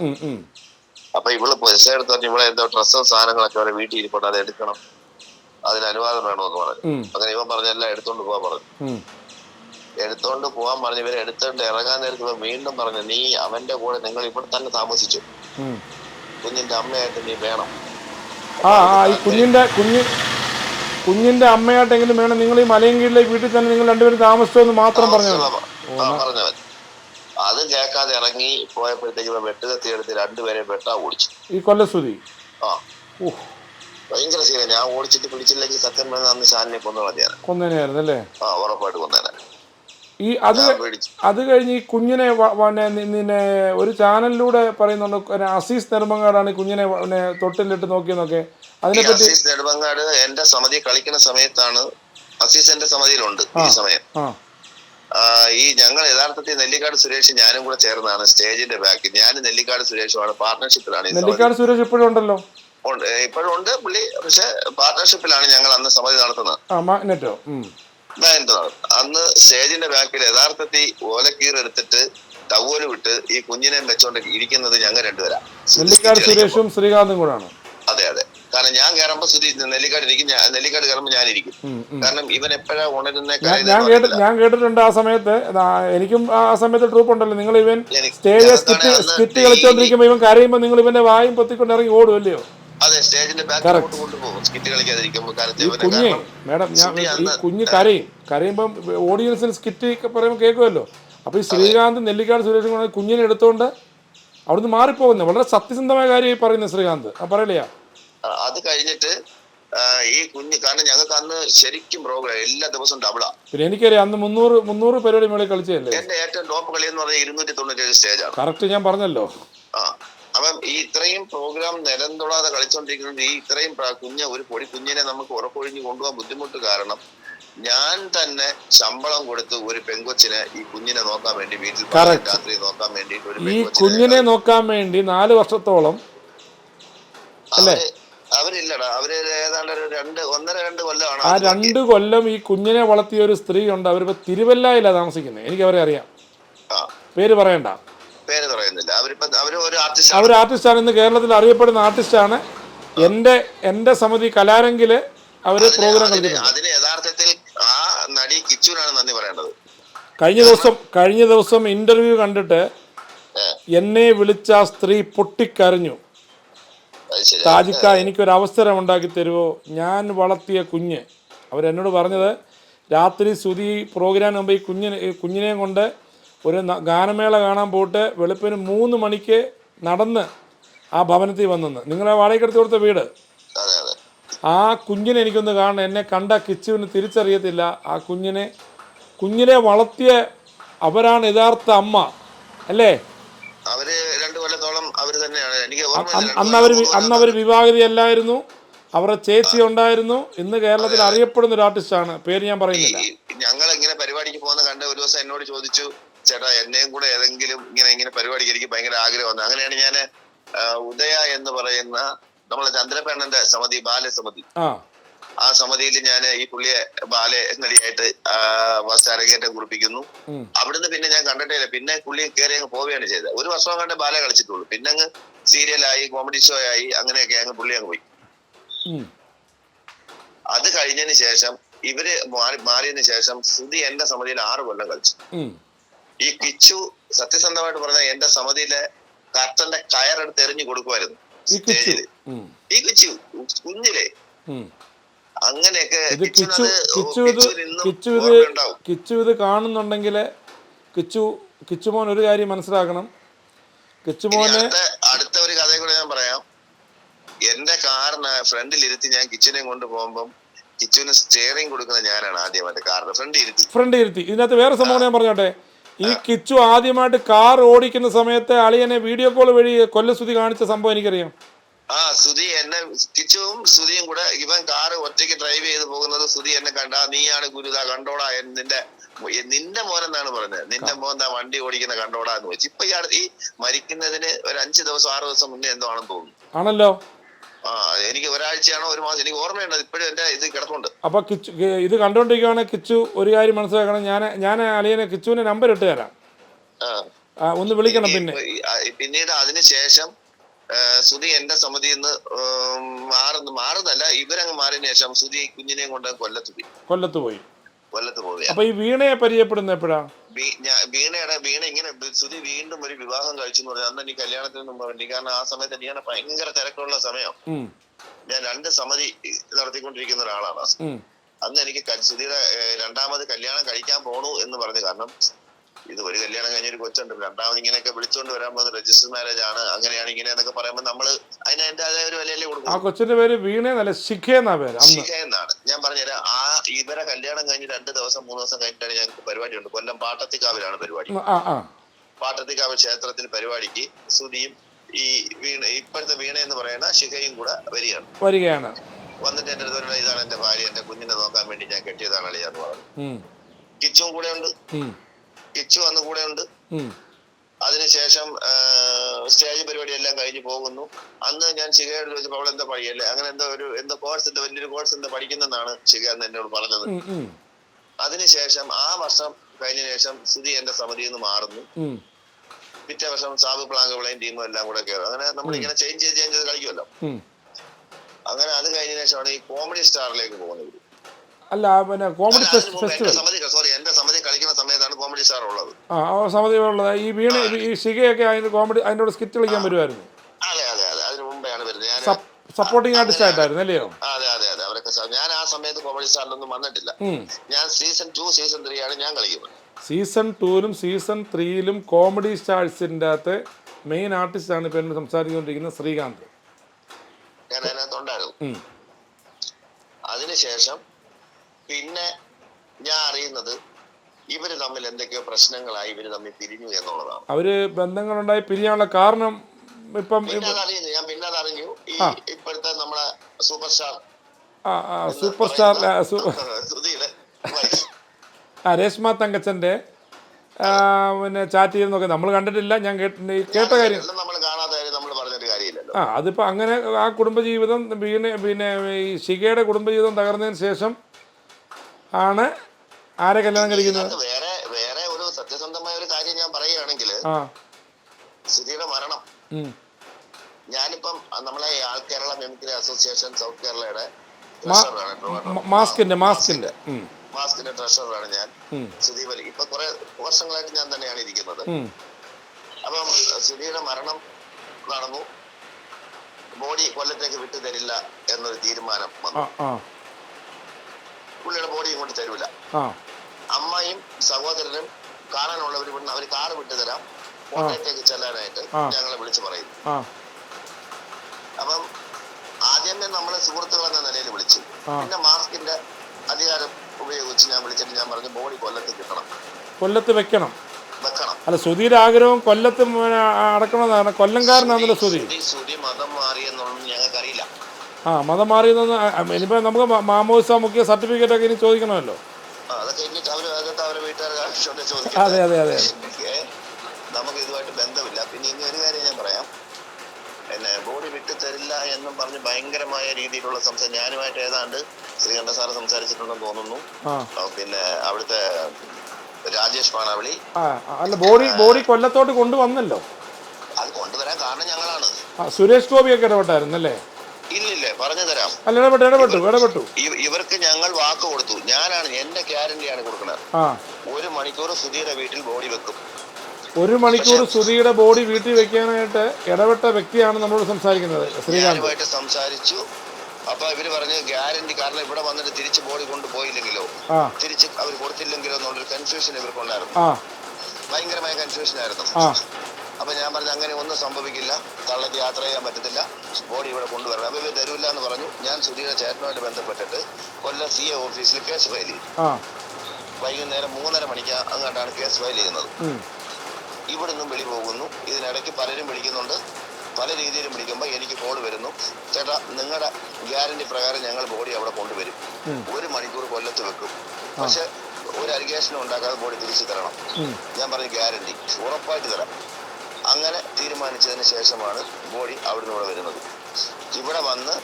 അപ്പൊ ഇവൾ പൈസ എടുത്ത് പറഞ്ഞു ഇവിടെ എന്തോ ഡ്രസ്സും സാധനങ്ങളൊക്കെ അവരെ വീട്ടിൽ ഇരിപ്പുണ്ട് അത് എടുക്കണം. അതിന് അനുവാദം വേണമെന്ന് പറഞ്ഞു. അങ്ങനെ ഇവൻ പറഞ്ഞ എല്ലാം എടുത്തോണ്ട് പോവാൻ പറഞ്ഞു. എടുത്തോണ്ട് പോവാൻ പറഞ്ഞു ഇവരെ എടുത്തോണ്ട് ഇറങ്ങാൻ നേരത്ത് ഇവ വീണ്ടും പറഞ്ഞു നീ അവന്റെ കൂടെ നിങ്ങൾ ഇവിടെ തന്നെ താമസിച്ചു. കുഞ്ഞിന്റെ അമ്മയായിട്ട് നീ വേണം. ആ ആ ഈ കുഞ്ഞിന്റെ കുഞ്ഞ് കുഞ്ഞിന്റെ അമ്മയായിട്ടെങ്കിലും വേണം നിങ്ങൾ ഈ മലയും കീഴിലേക്ക് വീട്ടിൽ തന്നെ നിങ്ങൾ രണ്ടുപേരും താമസിച്ചോ എന്ന് മാത്രം പറഞ്ഞു പറഞ്ഞവൻ അത് കേൾക്കാതെ ഇറങ്ങി പോയപ്പോഴത്തേക്ക് വെട്ടുകത്തി എടുത്ത് രണ്ടുപേരെ വെട്ടാ ഓടിച്ചു. ഈ കൊല്ലസ്തുതി ആ. ഭയങ്കര സീന ഞാൻ ഓടിച്ചിട്ട് പിടിച്ചില്ലെങ്കിൽ സത്യം പറഞ്ഞ അന്ന് ശാലിനെ കൊന്നു കൊന്നേനായിരുന്നു അല്ലേ ആ ഉറപ്പായിട്ട് കൊന്നേ ഈ അത് ഞാൻ പേടിച്ചു. അത് കഴിഞ്ഞ് ഈ കുഞ്ഞിനെ വ- വന്നെ നി- നിന്നെ ഒരു ചാനലിലൂടെ പറയുന്നുണ്ട്. പിന്നെ അസീസ് നെടുമ്പങ്ങാടാണ് ഈ കുഞ്ഞിനെ വ- പിന്നെ തൊട്ടിലിട്ട് നോക്കിയെന്നൊക്കെ. ഈ അതിനെപ്പറ്റി അസീസ് നെടുമങ്ങാട് എന്റെ സമിതി കളിക്കുന്ന സമയത്താണ് അസീസ് എന്റെ സമിതിയിലുണ്ട് ഈ സമയം. ആ, ഈ ഞങ്ങൾ യഥാർത്ഥത്തിൽ നെല്ലിക്കാട് സുരേഷ് ഞാനും കൂടെ ചേർന്നാണ് സ്റ്റേജിന്റെ ബാക്കിൽ ഞാൻ നെല്ലിക്കാട് സുരേഷുമാണ് പാർട്ണർഷിപ്പിലാണ് നെല്ലിക്കാട് സുരേഷ് ഇപ്പോഴും ഉണ്ടല്ലോ? ഉണ്ട്. ഇപ്പോഴും ഉണ്ട് പുള്ളി പക്ഷെ പാർട്ണർഷിപ്പിലാണ് ഞങ്ങൾ അന്ന് സമിതി നടത്തുന്നത്. മാഗ്നറ്റോ. അന്ന് സ്റ്റേജിന്റെ ബാക്കിൽ യഥാർത്ഥത്തിൽ ഓലക്കീർ എടുത്തിട്ട് ടവൽ വിട്ട് ഈ കുഞ്ഞിനെ വെച്ചോണ്ട് ഇരിക്കുന്നത് ഞങ്ങൾ രണ്ടുപേരാ. നെല്ലിക്കാട് സുരേഷും ശ്രീകാന്തും കൂടാണ്. അതെ അതെ. കാരണം ഞാൻ കയറുമ്പോ സ്ഥിതി നെല്ലിക്കാട് ഇരിക്കും നെല്ലിക്കാട് കയറുമ്പോ ഉം. കാരണം ഇവൻ എപ്പോഴാ ഉണരുന്ന ഞാൻ- ഞാൻ കേട്ട് ഞാൻ കേട്ടിട്ടുണ്ട് ആ സമയത്ത് എനിക്കും ആ സമയത്ത് ട്രൂപ്പ് ഉണ്ടല്ലോ. നിങ്ങൾ ഇവൻ സ്റ്റേജ് സ്കിറ്റ് അന്ന് കളിച്ചോണ്ടിരിക്കുമ്പോ ഇവൻ കരയുമ്പോ നിങ്ങൾ ഇവന്റെ വായും പൊത്തിക്കൊണ്ട് ഇറങ്ങി ഓടും അല്ലയോ? അതെ സ്റ്റേജിന്റെ ബാക്കിലോട്ട് കൊണ്ടുപോകും സ്കിറ്റ് കാരണം മേഡം ഞാൻ ഈ കുഞ്ഞ് കരയും. കരയുമ്പം ഓഡിയൻസിന് സ്കിറ്റ് പറയുമ്പോൾ കേൾക്കുമല്ലോ. അപ്പൊ ഈ ശ്രീകാന്ത് നെല്ലിക്കാട് സുരേഷ് കുഞ്ഞിനെ എടുത്തുകൊണ്ട് അവിടുന്ന് മാറിപ്പോകുന്നത് വളരെ സത്യസന്ധമായ കാര്യമായി പറയുന്നത് ശ്രീകാന്ത്. ആ പറയലയാ അത് കഴിഞ്ഞിട്ട് ഈ കുഞ്ഞ് കാരണം ഞങ്ങൾക്ക് അന്ന് ശരിക്കും പ്രോഗ്രാം എല്ലാ ദിവസവും ഡബിളാ പിന്നെ എനിക്കറിയാം അന്ന് മുന്നൂറ് മുന്നൂറ് പരിപാടി മേളിൽ കളിച്ചല്ലേ എന്റെ ഏറ്റവും ടോപ്പ് കളി എന്ന് പറഞ്ഞാൽ ഇരുന്നൂറ്റി തൊണ്ണൂറ്റേഴ് സ്റ്റേജാണ് കറക്റ്റ് ഞാൻ പറഞ്ഞല്ലോ. ആ അപ്പം ഈ ഇത്രയും പ്രോഗ്രാം നിലന്തൊടാതെ കളിച്ചോണ്ടിരിക്കുന്നത് ഈ ഇത്രയും കുഞ്ഞ് ഒരു പൊടി കുഞ്ഞിനെ നമുക്ക് ഉറപ്പൊഴിഞ്ഞ് കൊണ്ടുപോകാൻ ബുദ്ധിമുട്ട് കാരണം ഞാൻ തന്നെ ശമ്പളം കൊടുത്ത് ഒരു പെങ്കൊച്ചിനെ ഈ കുഞ്ഞിനെ നോക്കാൻ വേണ്ടി വീട്ടിൽ. രാത്രി നോക്കാൻ വേണ്ടി ഈ കുഞ്ഞിനെ നോക്കാൻ വേണ്ടി നാല് വർഷത്തോളം അവർ അവരില്ലടാ. അവർ ഏതാണ്ട് ഒരു രണ്ട് ഒന്നര രണ്ട് കൊല്ലമാണ് ആ രണ്ട് കൊല്ലം ഈ കുഞ്ഞിനെ വളർത്തിയ ഒരു സ്ത്രീ ഉണ്ട്. അവരിപ്പോ തിരുവല്ലയിലാണ് താമസിക്കുന്നത്. എനിക്ക് അവരെ അറിയാം. പേര് പറയണ്ട. പേര് പറയുന്നില്ല. അവരിപ്പം അവർ ഒരു ആർട്ടിസ്റ്റ് അവർ ആർട്ടിസ്റ്റാണ് ഇന്ന് കേരളത്തിൽ അറിയപ്പെടുന്ന ആർട്ടിസ്റ്റാണ് എന്റെ എന്റെ സമിതി കലാരംഗിൽ അവർ പ്രോഗ്രാം അതിന് യഥാർത്ഥത്തിൽ ആ നടി കിച്ചുവിനാണ് നന്ദി പറയേണ്ടത്. കഴിഞ്ഞ ദിവസം കഴിഞ്ഞ ദിവസം ഇന്റർവ്യൂ കണ്ടിട്ട് എന്നെ വിളിച്ച ആ സ്ത്രീ പൊട്ടിക്കരഞ്ഞു. താജിക്ക എനിക്കൊരു അവസരം ഉണ്ടാക്കി തരുമോ ഞാൻ വളർത്തിയ കുഞ്ഞ്. അവരെന്നോട് പറഞ്ഞത് രാത്രി ശ്രുതി പ്രോഗ്രാം മുമ്പ് ഈ കുഞ്ഞിനെ കുഞ്ഞിനെയും കൊണ്ട് ഒരു ഗാനമേള കാണാൻ പോയിട്ട് വെളുപ്പിന് മൂന്ന് മണിക്ക് നടന്ന് ആ ഭവനത്തിൽ വന്നെന്ന്. നിങ്ങളെ വാടകയ്ക്കെടുത്ത് കൊടുത്ത വീട്? ആ കുഞ്ഞിനെ എനിക്കൊന്ന് കാണണം. എന്നെ കണ്ട കിച്ചുവിന് തിരിച്ചറിയത്തില്ല. ആ കുഞ്ഞിനെ കുഞ്ഞിനെ വളർത്തിയ അവരാണ് യഥാർത്ഥ അമ്മ. അല്ലേ അവർ രണ്ടു കൊല്ലത്തോളം അവർ തന്നെയാണ്. എനിക്ക് അന്ന് അവർ അന്ന് അവർ വിവാഹിതയല്ലായിരുന്നു. അവരുടെ ചേച്ചി ഉണ്ടായിരുന്നു. ഇന്ന് കേരളത്തിൽ അറിയപ്പെടുന്ന ഒരു ആർട്ടിസ്റ്റാണ് പേര് ഞാൻ പറയുന്നില്ല. ഞങ്ങൾ ഇങ്ങനെ പരിപാടിക്ക് പോകുന്ന കണ്ട ഒരു ദിവസം എന്നോട് ചോദിച്ചു ചേട്ടാ എന്നെയും കൂടെ ഏതെങ്കിലും ഇങ്ങനെ ഇങ്ങനെ പരിപാടിക്ക് എനിക്ക് ഭയങ്കര ആഗ്രഹം വന്നു അങ്ങനെയാണ് ഞാൻ ഉദയ എന്ന് പറയുന്ന നമ്മളെ ചന്ദ്രപേണന്റെ സമിതി ബാലസമിതി ആ സമിതിയിൽ ഞാൻ ഈ പുള്ളിയെ ബാലെ നടിയായിട്ട് അരങ്ങേറ്റം കുറിപ്പിക്കുന്നു. അവിടുന്ന് പിന്നെ ഞാൻ കണ്ടിട്ടേ ഇല്ല പിന്നെ പുള്ളി കയറി അങ്ങ് പോവുകയാണ് ചെയ്തത്. ഒരു വർഷം കണ്ട് ബാല കളിച്ചിട്ടുള്ളൂ. പിന്നെ അങ്ങ് സീരിയലായി കോമഡി ഷോ ആയി അങ്ങനെയൊക്കെ അങ്ങ് പുള്ളി അങ്ങ് പോയി. അത് കഴിഞ്ഞതിന് ശേഷം ഇവർ മാറി മാറിയതിന് ശേഷം സ്ഥിതി എന്റെ സമിതിയിൽ ആറ് കൊല്ലം കളിച്ചു. ഈ കിച്ചു സത്യസന്ധമായിട്ട് പറഞ്ഞ എന്റെ സമിതിയിലെ കർട്ടന്റെ കയറെടുത്ത് എറിഞ്ഞു കൊടുക്കുമായിരുന്നു ഈ കിച്ചു. സ്റ്റേജിൽ. ഈ കിച്ചു കുഞ്ഞിലെ. അങ്ങനെയൊക്കെ ഇത് കിച്ചു ഇത് കിച്ചു ഇത് കിച്ചു ഇത് കാണുന്നുണ്ടെങ്കിൽ കിച്ചു കിച്ചുമോൻ ഒരു കാര്യം മനസ്സിലാക്കണം. കിച്ചുമോന് അടുത്ത ഒരു കഥ കൂടെ ഞാൻ പറയാം. എന്റെ കാറിന് ഫ്രണ്ടിൽ ഇരുത്തി ഞാൻ കിച്ചനെ കൊണ്ട് പോകുമ്പോൾ കിച്ചുവിന് സ്റ്റിയറിംഗ് കൊടുക്കുന്ന ഞാനാണ് ആദ്യമായിട്ട് കാറിന് ഫ്രണ്ട് ഇരുത്തി ഫ്രണ്ട് ഇരുത്തി ഇതിനകത്ത് വേറെ സംഭവം ഞാൻ പറഞ്ഞോട്ടെ. ഈ കിച്ചു ആദ്യമായിട്ട് കാർ ഓടിക്കുന്ന സമയത്ത് അളിയനെ വീഡിയോ കോൾ വഴി കൊല്ലസ്തുതി കാണിച്ച സംഭവം എനിക്കറിയാം. ആ സുധി എന്നെ കിച്ചുവും സുധിയും കൂടെ ഇവൻ കാറ് ഒറ്റയ്ക്ക് ഡ്രൈവ് ചെയ്ത് പോകുന്നത് സുധി എന്നെ കണ്ട നീയാണ് ഗുരുതാ കണ്ടോടാ നിന്റെ നിന്റെ മോൻ എന്നാണ് പറഞ്ഞത്. നിന്റെ മോൻ ദാ വണ്ടി ഓടിക്കുന്ന കണ്ടോടാ എന്ന് വെച്ചു ഇപ്പൊ ഇയാൾ ഈ മരിക്കുന്നതിന് ഒരു അഞ്ചു ദിവസം ആറു ദിവസം മുന്നേ എന്തോ ആണെന്ന് തോന്നുന്നു. ആണല്ലോ. ആ എനിക്ക് ഒരാഴ്ചയാണോ ഒരു മാസം എനിക്ക് ഓർമ്മയുണ്ട് ഇപ്പോഴും എന്റെ ഇത് കിടപ്പുണ്ട്. അപ്പൊ കിച്ചു ഇത് കണ്ടോണ്ടിരിക്കുവാണെ കിച്ചു ഒരു കാര്യം മനസ്സിലാക്കണം. ഞാൻ ഞാൻ അളിയനെ കിച്ചുവിന്റെ നമ്പർ ഇട്ട് തരാം. ആ. ആ, ഒന്ന് വിളിക്കണം പിന്നെ. ആ, പിന്നീട് അതിനുശേഷം ആ, സുധി എന്റെ സമിതിയിൽ നിന്ന് മാറുന്ന മാറുന്നു. മാറുന്നല്ല ഇവരങ്ങ് മാറിയതിനു ശേഷം സുധി കുഞ്ഞിനെയും കൊണ്ട് കൊല്ലത്ത് പോയി. കൊല്ലത്ത് പോയി. കൊല്ലത്ത് പോവുക അപ്പൊ ഈ വീണയെ പരിചയപ്പെടുന്ന എപ്പോഴാ? വീണയുടെ വീണ ഇങ്ങനെ സുധി വീണ്ടും ഒരു വിവാഹം കഴിച്ചു എന്ന് പറഞ്ഞു അന്ന് എനിക്ക് കല്യാണത്തിന് മുമ്പ് വേണ്ടി. കാരണം ആ സമയത്ത് എനിക്ക് ഭയങ്കര തിരക്കുള്ള സമയം. ഞാൻ രണ്ട് സമിതി നടത്തിക്കൊണ്ടിരിക്കുന്ന ഒരാളാണ്. അന്ന് എനിക്ക് സുധിയുടെ രണ്ടാമത് കല്യാണം കഴിക്കാൻ പോണു എന്ന് പറഞ്ഞു കാരണം ഇത് ഒരു കല്യാണം കഴിഞ്ഞ ഒരു കൊച്ചുണ്ട്. രണ്ടാമത് ഇങ്ങനെയൊക്കെ വിളിച്ചുകൊണ്ട് വരാൻ പോകുന്ന രജിസ്റ്റർ മാരേജ് ആണ്. അങ്ങനെയാണ് ഇങ്ങനെ എന്നൊക്കെ പറയുമ്പോൾ നമ്മൾ അതിന് അതിന്റെതായ ഒരു വിലയല്ലേ ആ കൊച്ചിന്റെ പേര് വീണേന്നല്ല ശിഖ എന്നാ പേര്? ശിഖേന്നാണ് ശിഖ എന്നാണ്. ഞാൻ പറഞ്ഞുതരാം. ആ ഇവരെ കല്യാണം കഴിഞ്ഞ് രണ്ട് ദിവസം മൂന്ന് ദിവസം കഴിഞ്ഞിട്ടാണ് ഞങ്ങൾക്ക് പരിപാടി ഉണ്ട് കൊല്ലം പാട്ടത്തിക്കാവിലാണ് പരിപാടി. പാട്ടത്തിക്കാവ് ക്ഷേത്രത്തിൽ പരിപാടിക്ക് സുധിയും ഈ വീണ ഇപ്പോഴത്തെ വീണ എന്ന് പറയുന്ന ശിഖയും കൂടെ വരികയാണ്. വരികയാണ്. വന്നിട്ട് എന്റെ അടുത്ത് ഇതാണ് എന്റെ ഭാര്യ എന്റെ കുഞ്ഞിനെ നോക്കാൻ വേണ്ടി ഞാൻ കെട്ടിയതാണ് അളിയാന്ന് പറഞ്ഞു. കിച്ചും കൂടെ ഉണ്ട്. കിച്ചു അന്ന് കൂടെ ഉണ്ട്. അതിനുശേഷം സ്റ്റേജ് പരിപാടി എല്ലാം കഴിഞ്ഞ് പോകുന്നു. അന്ന് ഞാൻ ശിഖയോട് ചോദിച്ചപ്പോൾ അവൾ എന്താ പഠിക്കല്ലേ അങ്ങനെ എന്താ ഒരു എന്തോ കോഴ്സ് എന്താ വലിയൊരു കോഴ്സ് എന്താ പഠിക്കുന്നെന്നാണ് ശിഖ എന്ന് എന്നോട് പറഞ്ഞത്. അതിനുശേഷം ആ വർഷം കഴിഞ്ഞ ശേഷം സ്ഥിതി എന്റെ സമിതിയിൽ നിന്ന് മാറുന്നു. പിറ്റേ വർഷം സാബു പ്ലെയിൻ ടീമും എല്ലാം കൂടെ കയറും. അങ്ങനെ നമ്മളിങ്ങനെ ചേഞ്ച് ചെയ്ത് ചേഞ്ച് ചെയ്ത് കളിക്കുമല്ലോ. അങ്ങനെ അത് കഴിഞ്ഞ ശേഷമാണ് ഈ കോമഡി സ്റ്റാറിലേക്ക് പോകുന്നത്. അല്ല പിന്നെ കോമഡി സമിതി ഫെസ്റ്റിവൽ സമിതി സോറി എന്റെ സമിതി കളിക്കുന്ന കോമഡി സ്റ്റാർ ഉള്ളത് ആ സമിതി ഉള്ളത്. ഈ വീണ ഈ ശിഖയൊക്കെ അതിന് കോമഡി അതിനോട് കൂടെ സ്കിറ്റ് കളിക്കാൻ വരുമായിരുന്നു അതെ അതെ അതെ. അതിന് മുമ്പെയാണ് വരുന്നത്. ഞാൻ സപ്പോർട്ടിങ് ആർട്ടിസ്റ്റ് ആയിട്ടായിരുന്നു അല്ലയോ? അതെ അതെ അതെ. അവരൊക്കെ ഞാൻ ആ സമയത്ത് കോമഡി സ്റ്റാറിലൊന്നും വന്നിട്ടില്ല. ഞാൻ സീസൺ ടു സീസൺ ത്രീ ആണ് ഞാൻ കളിക്കുന്നത്. സീസൺ ടൂവിലും സീസൺ ത്രീയിലും കോമഡി സ്റ്റാഴ്സിന്റെ അകത്ത് മെയിൻ ആർട്ടിസ്റ്റ് ആണ് എന്നോട് സംസാരിച്ചുകൊണ്ടിരിക്കുന്നത് ശ്രീകാന്ത്. ഞാൻ അതിനകത്തുണ്ടായിരുന്നു. ഉം. അതിനുശേഷം പിന്നെ ഞാൻ അറിയുന്നത് ഇവർ തമ്മിൽ എന്തൊക്കെയോ പ്രശ്നങ്ങളായി ഇവർ തമ്മിൽ പിരിഞ്ഞു എന്നുള്ളതാണ്. അവർ ബന്ധങ്ങളുണ്ടായി പിരിയാനുള്ള കാരണം ഇപ്പം പിന്നെ അറിയുന്നു. ഞാൻ പിന്നെ അറിഞ്ഞു. ഈ. ഇപ്പോഴത്തെ നമ്മളെ super star super star Reshma തങ്കച്ചന്റെ പിന്നെ ചാറ്റ് ചെയ്യുന്നൊക്കെ നമ്മൾ കണ്ടിട്ടില്ല. ഞാൻ കേട്ട കേട്ട കാര്യം. ആ അതിപ്പോൾ അങ്ങനെ ആ കുടുംബജീവിതം പിന്നെ പിന്നെ ഈ ശിഖയുടെ കുടുംബജീവിതം തകർന്നതിന് ശേഷം ആണ് ആരെ കല്യാണം കഴിക്കുന്നത് വേറെ വേറെ ഒരു സത്യസന്ധമായ ഒരു കാര്യം ഞാൻ പറയുകയാണെങ്കിൽ ആ. സുധിയുടെ മരണം. ഞാനിപ്പം നമ്മളെ ആൾ കേരള മെമിക്രി അസോസിയേഷൻ സൗത്ത് കേരളയുടെ മാസ്കിന്റെ മാസ്കിന്റെ. മാസ്കിന്റെ. ട്രഷററാണ് ഞാൻ. സുധീപ് അലി ഇപ്പൊ കുറെ വർഷങ്ങളായിട്ട് ഞാൻ തന്നെയാണ് ഇരിക്കുന്നത്. അപ്പം സുധിയുടെ മരണം നടന്നു. ബോഡി കൊല്ലത്തേക്ക് വിട്ടു തരില്ല എന്നൊരു തീരുമാനം വന്നു. പുള്ളിയുടെ ബോഡി ഇങ്ങോട്ട് തരൂല. അമ്മയും സഹോദരനും കാണാനുള്ളവർ ഇവിടുന്ന് അവർ കാറ് വിട്ടു തരാം കോട്ടയത്തേക്ക് ചെല്ലാനായിട്ട് ഞങ്ങളെ വിളിച്ചു പറയും. അപ്പം ആദ്യമേ നമ്മളെ സുഹൃത്തുക്കൾ എന്ന നിലയിൽ വിളിച്ചു. പിന്നെ മാസ്കിന്റെ അധികാരം ഉപയോഗിച്ച് ഞാൻ വിളിച്ചിട്ട് ഞാൻ പറഞ്ഞു ബോഡി കൊല്ലത്ത് കിട്ടണം. കൊല്ലത്ത് വെക്കണം. അല്ല സുധീര ആഗ്രഹം കൊല്ലത്ത് അടക്കണമെന്നാണ് കൊല്ലംകാരനാണല്ലോ സുധി സുധി മതം മാറിയെന്നുള്ളത് ഞങ്ങൾക്കറിയില്ല. ആ മതം മാറിയെന്നൊന്ന് ഇനിയിപ്പോൾ നമുക്ക് മാമോദിസ മുഖ്യ സർട്ടിഫിക്കറ്റ് ഒക്കെ ഇനി ചോദിക്കണമല്ലോ. അതൊക്കെ ഇനി വീട്ടുകാർ അതെ അതെ അതെ. നമുക്ക് ഇതുമായിട്ട് ബന്ധമില്ല. പിന്നെ ഇനി ഒരു കാര്യം ഞാൻ പറയാം. പിന്നെ ബോഡി വിട്ടു തരില്ല എന്നും പറഞ്ഞ് ഭയങ്കരമായ രീതിയിലുള്ള സംസാരം ഞാനുമായിട്ട് ഏതാണ്ട് ശ്രീകണ്ഠ സാറ് സംസാരിച്ചിട്ടുണ്ടെന്ന് തോന്നുന്നു. പിന്നെ അവിടുത്തെ രാജേഷ് പാണാവളി. അല്ല ബോഡി ബോഡി കൊല്ലത്തോട്ട് കൊണ്ടുവന്നല്ലോ. അത് കൊണ്ടുവരാൻ കാരണം ഞങ്ങളാണ്. സുരേഷ് ഗോപിയൊക്കെ ഇടപെട്ടായിരുന്നു അല്ലേ ഇല്ലില്ലേ പറഞ്ഞു തരാം. അല്ല ഇടപെട്ടു ഇടപെട്ടു ഇടപെട്ടു. ഇവർക്ക് ഞങ്ങൾ വാക്ക് കൊടുത്തു. ഞാനാണ് എന്റെ ഗ്യാരണ്ടിയാണ് കൊടുക്കുന്നത് ഒരു മണിക്കൂർ സുധീയുടെ വീട്ടിൽ ബോഡി വെക്കും. ഒരു മണിക്കൂർ സുധിയുടെ ബോഡി വീട്ടിൽ വെക്കാനായിട്ട് ഇടപെട്ട വ്യക്തിയാണ് നമ്മളോട് സംസാരിക്കുന്നത് ശ്രീകാന്ത്. സംസാരിച്ചു. അപ്പൊ ഇവർ പറഞ്ഞ് ഗ്യാരണ്ടി കാരണം ഇവിടെ വന്നിട്ട് തിരിച്ച് ബോഡി കൊണ്ടുപോയില്ലെങ്കിലോ? തിരിച്ച് അവർ കൊടുത്തില്ലെങ്കിലോ എന്നുള്ളൊരു കൺഫ്യൂഷൻ ഇവർക്കുണ്ടായിരുന്നു ഭയങ്കരമായ കൺഫ്യൂഷൻ ആയിരുന്നു. ആ അപ്പൊ ഞാൻ പറഞ്ഞു അങ്ങനെ ഒന്നും സംഭവിക്കില്ല. തള്ളക്ക് യാത്ര ചെയ്യാൻ പറ്റത്തില്ല. ബോഡി ഇവിടെ കൊണ്ടുവരണം. അപ്പൊ ഇവർ തരൂല്ല എന്ന് പറഞ്ഞു. ഞാൻ സുധീര ചേട്ടനുമായിട്ട് ബന്ധപ്പെട്ടിട്ട് കൊല്ലം സി എ ഓഫീസിൽ കേസ് ഫയൽ ചെയ്തു. വൈകുന്നേരം മൂന്നര മണിക്ക് അങ്ങോട്ടാണ് കേസ് ഫയൽ ചെയ്യുന്നത്. ഇവിടുന്നും വിളി പോകുന്നു. ഇതിനിടയ്ക്ക് പലരും വിളിക്കുന്നുണ്ട്. പല രീതിയിലും വിളിക്കുമ്പോൾ എനിക്ക് കോൾ വരുന്നു. ചേട്ടാ നിങ്ങളുടെ ഗ്യാരണ്ടി പ്രകാരം ഞങ്ങൾ ബോഡി അവിടെ കൊണ്ടുവരും. ഒരു മണിക്കൂർ കൊല്ലത്ത് വെക്കും. പക്ഷെ ഒരു അലിഗേഷനും ഉണ്ടാക്കാതെ ബോഡി തിരിച്ചു തരണം. ഞാൻ പറഞ്ഞു ഗ്യാരണ്ടി. ഉറപ്പായിട്ട് തരാം. അങ്ങനെ തീരുമാനിച്ചതിന് ശേഷമാണ് ബോഡി അവിടുന്ന് ഇവിടെ വരുന്നത്. ഇവിടെ വന്ന്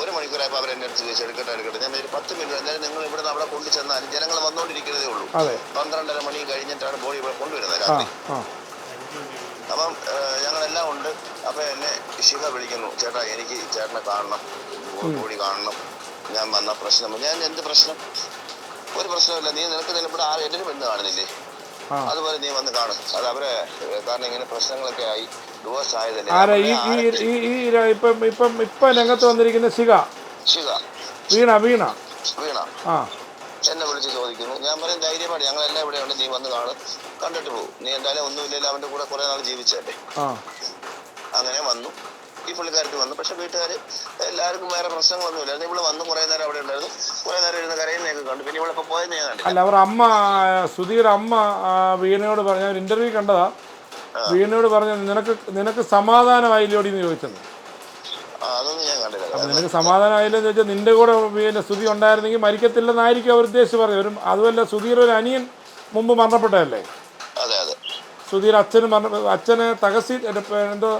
ഒരു മണിക്കൂറായപ്പോൾ അവർ എന്റെ അടുത്ത് ചോദിച്ചു എടുക്കട്ടെ എടുക്കട്ടെ ഞാൻ ഒരു പത്ത് മിനിറ്റ് എന്തായാലും നിങ്ങൾ ഇവിടെ നിന്ന് അവിടെ കൊണ്ടു ചെന്നാലും ജനങ്ങൾ വന്നുകൊണ്ടിരിക്കുന്നതേ ഉള്ളൂ. പന്ത്രണ്ടര മണി കഴിഞ്ഞിട്ടാണ് ബോഡി ഇവിടെ കൊണ്ടുവരുന്നത് രാത്രി. അപ്പം ഞങ്ങളെല്ലാം ഉണ്ട്. അപ്പൊ എന്നെ ശിഖ വിളിക്കുന്നു ചേട്ടാ എനിക്ക് ചേട്ടനെ കാണണം. ബോഡി കാണണം. ഞാൻ വന്ന പ്രശ്നം ഞാൻ എന്ത് പ്രശ്നം? ഒരു പ്രശ്നമില്ല നീ നിനക്ക് നിന്നെ ഇവിടെ ആരും എന്റെ പെണ്ണ് കാണുന്നില്ലേ? അതുപോലെ നീ വന്ന് കാണും. അത് അവരെ കാരണം ഇങ്ങനെ പ്രശ്നങ്ങളൊക്കെ ആയി ഡിവോഴ്സ് ആയതല്ലേ. ആരാ ഈ ഈ ഈ ഈ ര- ഇപ്പം ഇപ്പം ഇപ്പം രംഗത്ത് വന്നിരിക്കുന്ന ശിഖ. ശിഖ. വീണ വീണ. വീണ. ആ. എന്നെ വിളിച്ച് ചോദിക്കുന്നു. ഞാൻ പറയും ധൈര്യമാണ് ഞങ്ങളെല്ലാം ഇവിടെ ഉണ്ട് നീ വന്ന് കാണും. കണ്ടിട്ട് പോകും. നീ എന്തായാലും ഒന്നുമില്ലല്ലോ അവന്റെ കൂടെ കുറെ നാൾ ജീവിച്ചല്ലേ ആ. അങ്ങനെ വന്നു. ഈ പുള്ളിക്കാരത്ത് വന്നു. പക്ഷെ വീട്ടുകാർ എല്ലാവർക്കും വേറെ പ്രശ്നങ്ങളൊന്നും പ്രശ്നങ്ങളൊന്നുമില്ല ഇവിടെ വന്ന് കുറേ നേരം അവിടെ ഉണ്ടായിരുന്നു. കുറെ നേരം ഇരുന്ന് കരയുന്നതൊക്കെ കണ്ടു. പിന്നെ ഇവിടെ പോയത് ഞാൻ കണ്ടു അല്ല അവർ അമ്മ സുധീർ അമ്മ വീണയോട് പറഞ്ഞ ഒരു ഇന്റർവ്യൂ കണ്ടതാ. വീണയോട് പറഞ്ഞ നിനക്ക് നിനക്ക് സമാധാനമായില്ലോടി എന്ന് ചോദിച്ചത് അതൊന്നും ഞാൻ കണ്ടില്ല. അപ്പൊ നിനക്ക് സമാധാനമായില്ലെന്ന് ചോദിച്ചാൽ നിന്റെ കൂടെ പിന്നെ സ്തുതി ഉണ്ടായിരുന്നെങ്കിൽ മരിക്കത്തില്ലെന്നായിരിക്കും അവർ ഉദ്ദേശിച്ച് പറഞ്ഞു ഒരു അതുമല്ല സുധീർ ഒരു അനിയൻ മുമ്പ് മരണപ്പെട്ടതല്ലേ? സുധീർ അച്ഛനും മരണ അച്ഛനെ തഹസീൽ എന്തോ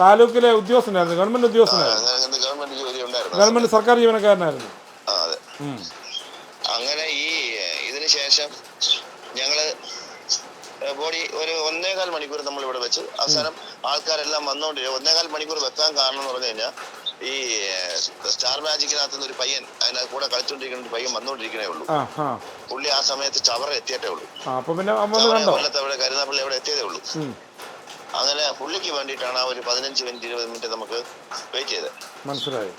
താലൂക്കിലെ ഉദ്യോഗസ്ഥനായിരുന്നു ഗവൺമെന്റ് ഉദ്യോഗസ്ഥനായിരുന്നു. ഗവൺമെന്റ് ജോലി ഉണ്ടായിരുന്നു. ഗവൺമെന്റ് സർക്കാർ ജീവനക്കാരനായിരുന്നു. അങ്ങനെ ഈ ഇതിന് ശേഷം ഞങ്ങൾ ബോഡി ഒരു ഒന്നേകാൽ മണിക്കൂർ നമ്മൾ ഇവിടെ വെച്ച് അവസാനം ആൾക്കാരെല്ലാം വന്നോണ്ടിരിക്കും ഒന്നേകാൽ മണിക്കൂർ വെക്കാൻ കാരണം എന്ന് പറഞ്ഞു കഴിഞ്ഞാൽ ഈ സ്റ്റാർ മാജിക്കിനകത്ത് നിന്ന് ഒരു പയ്യൻ അതിനകത്ത് കൂടെ കളിച്ചോണ്ടിരിക്കുന്ന ഒരു പയ്യൻ വന്നോണ്ടിരിക്കണേ ഉള്ളൂ. പുള്ളി ആ സമയത്ത് ചവറ എത്തിയിട്ടേ ഉള്ളൂ കൊല്ലത്ത് അവിടെ കരുനാപ്പള്ളി അവിടെ എത്തിയതേ ഉള്ളൂ. അങ്ങനെ പുള്ളിക്ക് വേണ്ടിയിട്ടാണ് ആ ഒരു പതിനഞ്ച് മിനിറ്റ് ഇരുപത് മിനിറ്റ് നമുക്ക് വെയിറ്റ് ചെയ്തത്. മനസ്സിലായി.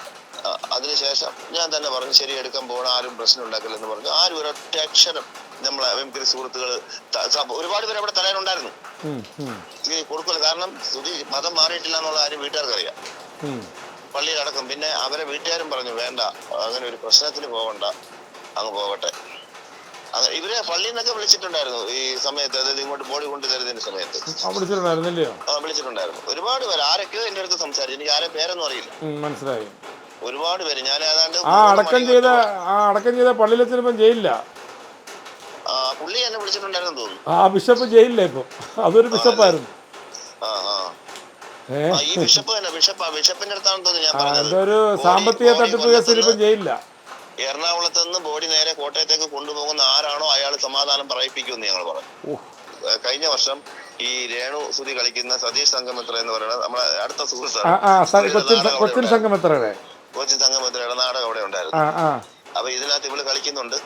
അതിനുശേഷം ഞാൻ തന്നെ പറഞ്ഞു ശരി എടുക്കാൻ പോകണം ആരും പ്രശ്നം ഉണ്ടാക്കില്ലെന്ന് പറഞ്ഞു. ആരും ഒരൊറ്റ അക്ഷരം നമ്മളെ എംകരി സുഹൃത്തുക്കൾ ഒരുപാട് പേര് അവിടെ തലയിലുണ്ടായിരുന്നു. ഉണ്ടായിരുന്നു ഉം, ഈ കാരണം സ്തുതി മതം മാറിയിട്ടില്ല എന്നുള്ള ആരും വീട്ടുകാർക്ക് അറിയാം ഉം. പള്ളിയിലടക്കം. പിന്നെ അവരെ വീട്ടുകാരും പറഞ്ഞു വേണ്ട അങ്ങനെ ഒരു പ്രശ്നത്തിന് പോകണ്ട അങ്ങ് പോകട്ടെ. ഇവരെ പള്ളിയിൽ നിന്നൊക്കെ വിളിച്ചിട്ടുണ്ടായിരുന്നു ഈ സമയത്ത്. അതായത് ഇങ്ങോട്ട് ബോഡി കൊണ്ടുതരുന്നതിന്റെ സമയത്ത്. ആ വിളിച്ചിട്ടുണ്ടായിരുന്നില്ലയോ? ആ, വിളിച്ചിട്ടുണ്ടായിരുന്നു. ഒരുപാട് പേര് ആരൊക്കെയോ എന്റെ അടുത്ത് സംസാരിച്ചു. എനിക്ക് ആരെ പേരൊന്നും അറിയില്ല. മനസ്സിലായി. ഒരുപാട് പേര്. ഞാൻ ഏതാണ്ട് ആ അടക്കം ചെയ്ത ആ അടക്കം ചെയ്ത പള്ളിയിലെത്തിനിപ്പം ജയിലില്ല. പുള്ളി എന്നെ വിളിച്ചിട്ടുണ്ടായിരുന്നു തോന്നുന്നു. ആ ബിഷപ്പ് ജയിലില്ല ഇപ്പൊ? അതൊരു ബിഷപ്പായിരുന്നു. ഈ ബിഷപ്പ് തന്നെ ബിഷപ്പ് ബിഷപ്പിന്റെ അടുത്താണെന്ന് തോന്നുന്നു ഞാൻ പറഞ്ഞത്. എന്തൊരു സാമ്പത്തിക തട്ടിപ്പ് കേസിൽ ഇപ്പം ജയിലില്ല. എറണാകുളത്ത് നിന്ന് ബോഡി നേരെ കോട്ടയത്തേക്ക് കൊണ്ടുപോകുന്ന ആരാണോ അയാൾ സമാധാനം പറയിപ്പിക്കുമെന്ന് ഞങ്ങൾ പറഞ്ഞു. കഴിഞ്ഞ വർഷം ഈ രേണു സുതി കളിക്കുന്ന സതീഷ് സംഗമിത്ര എന്ന് പറയുന്നത് നമ്മളെ അടുത്ത സുഹൃത്താണ്. കൊച്ചിൻ അവിടെ കൊച്ചിൻ സംഗമിത്രയുടെ? നാടകം അവിടെ ഉണ്ടായിരുന്നു. അപ്പൊ ഇതിനകത്ത് ഇവൾ കളിക്കുന്നുണ്ട്.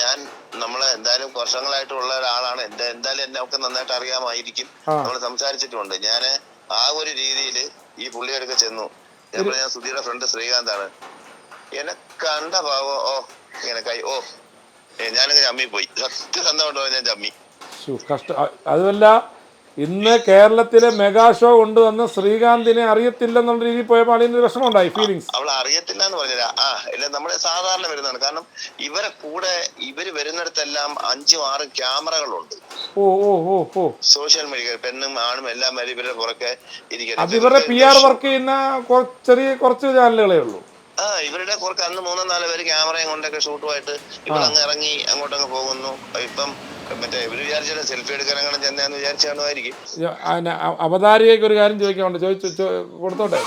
ഞാൻ നമ്മളെ എന്തായാലും വർഷങ്ങളായിട്ടുള്ള ഒരാളാണ്. എന്റെ എന്തായാലും എന്നെ ഒക്കെ നന്നായിട്ട് അറിയാമായിരിക്കും. നമ്മൾ സംസാരിച്ചിട്ടുണ്ട് ഞാൻ ആ ഒരു രീതിയിൽ ഈ പുള്ളിയെടുക്കെ ചെന്നു. ഞാൻ സുധിയുടെ ഫ്രണ്ട് ശ്രീകാന്താണ്. എന്നെ കണ്ട പാവോ ഓ ഇങ്ങനെ കൈ ഓ. ഞാനിങ്ങനെ ചമ്മി പോയി. സത്യസന്ധമായിട്ട് ഞാൻ ചമ്മി ശ്ശോ, കഷ്ട അതുമല്ല ഇന്ന് കേരളത്തിലെ മെഗാ ഷോ കൊണ്ടുവന്ന ശ്രീകാന്തിനെ അറിയത്തില്ലെന്നുള്ള രീതിയിൽ പോയ അതിന് വിഷമമുണ്ടായി ഫീലിങ്സ് അവൾ അറിയത്തില്ല എന്ന് പറഞ്ഞില്ല. ആ ഇല്ല നമ്മളെ സാധാരണ വരുന്നതാണ്. കാരണം ഇവരെ കൂടെ ഇവർ വരുന്നിടത്തെല്ലാം അഞ്ചും ആറും ക്യാമറകളുണ്ട്. ഓ ഓ ഓ ഓ. സോഷ്യൽ മീഡിയ പെണ്ണും ആണും എല്ലാം വരെ ഇവരുടെ പുറകെ അത് ഇവരുടെ പി ആർ വർക്ക് ചെയ്യുന്ന ചെറിയ കുറച്ച് ചാനലുകളേ ഉള്ളൂ. ആ ഇവരുടെ കുറച്ച് അന്ന് മൂന്നോ നാലോ പേര് ക്യാമറയും കൊണ്ടൊക്കെ ഷൂട്ടുമായിട്ട് ഇവരങ്ങ് ഇറങ്ങി അങ്ങോട്ടങ്ങ് പോകുന്നു. ഇപ്പം മറ്റേ ഇവർ വിചാരിച്ചാലും സെൽഫി എടുക്കാൻ അങ്ങനെ ചെന്നാന്ന് വിചാരിച്ചാണുമായിരിക്കും അവതാരികയ്ക്ക് ഒരു കാര്യം ചോദിക്കാനുണ്ട്. ചോദിച്ചു കൊടുത്തോട്ടെ?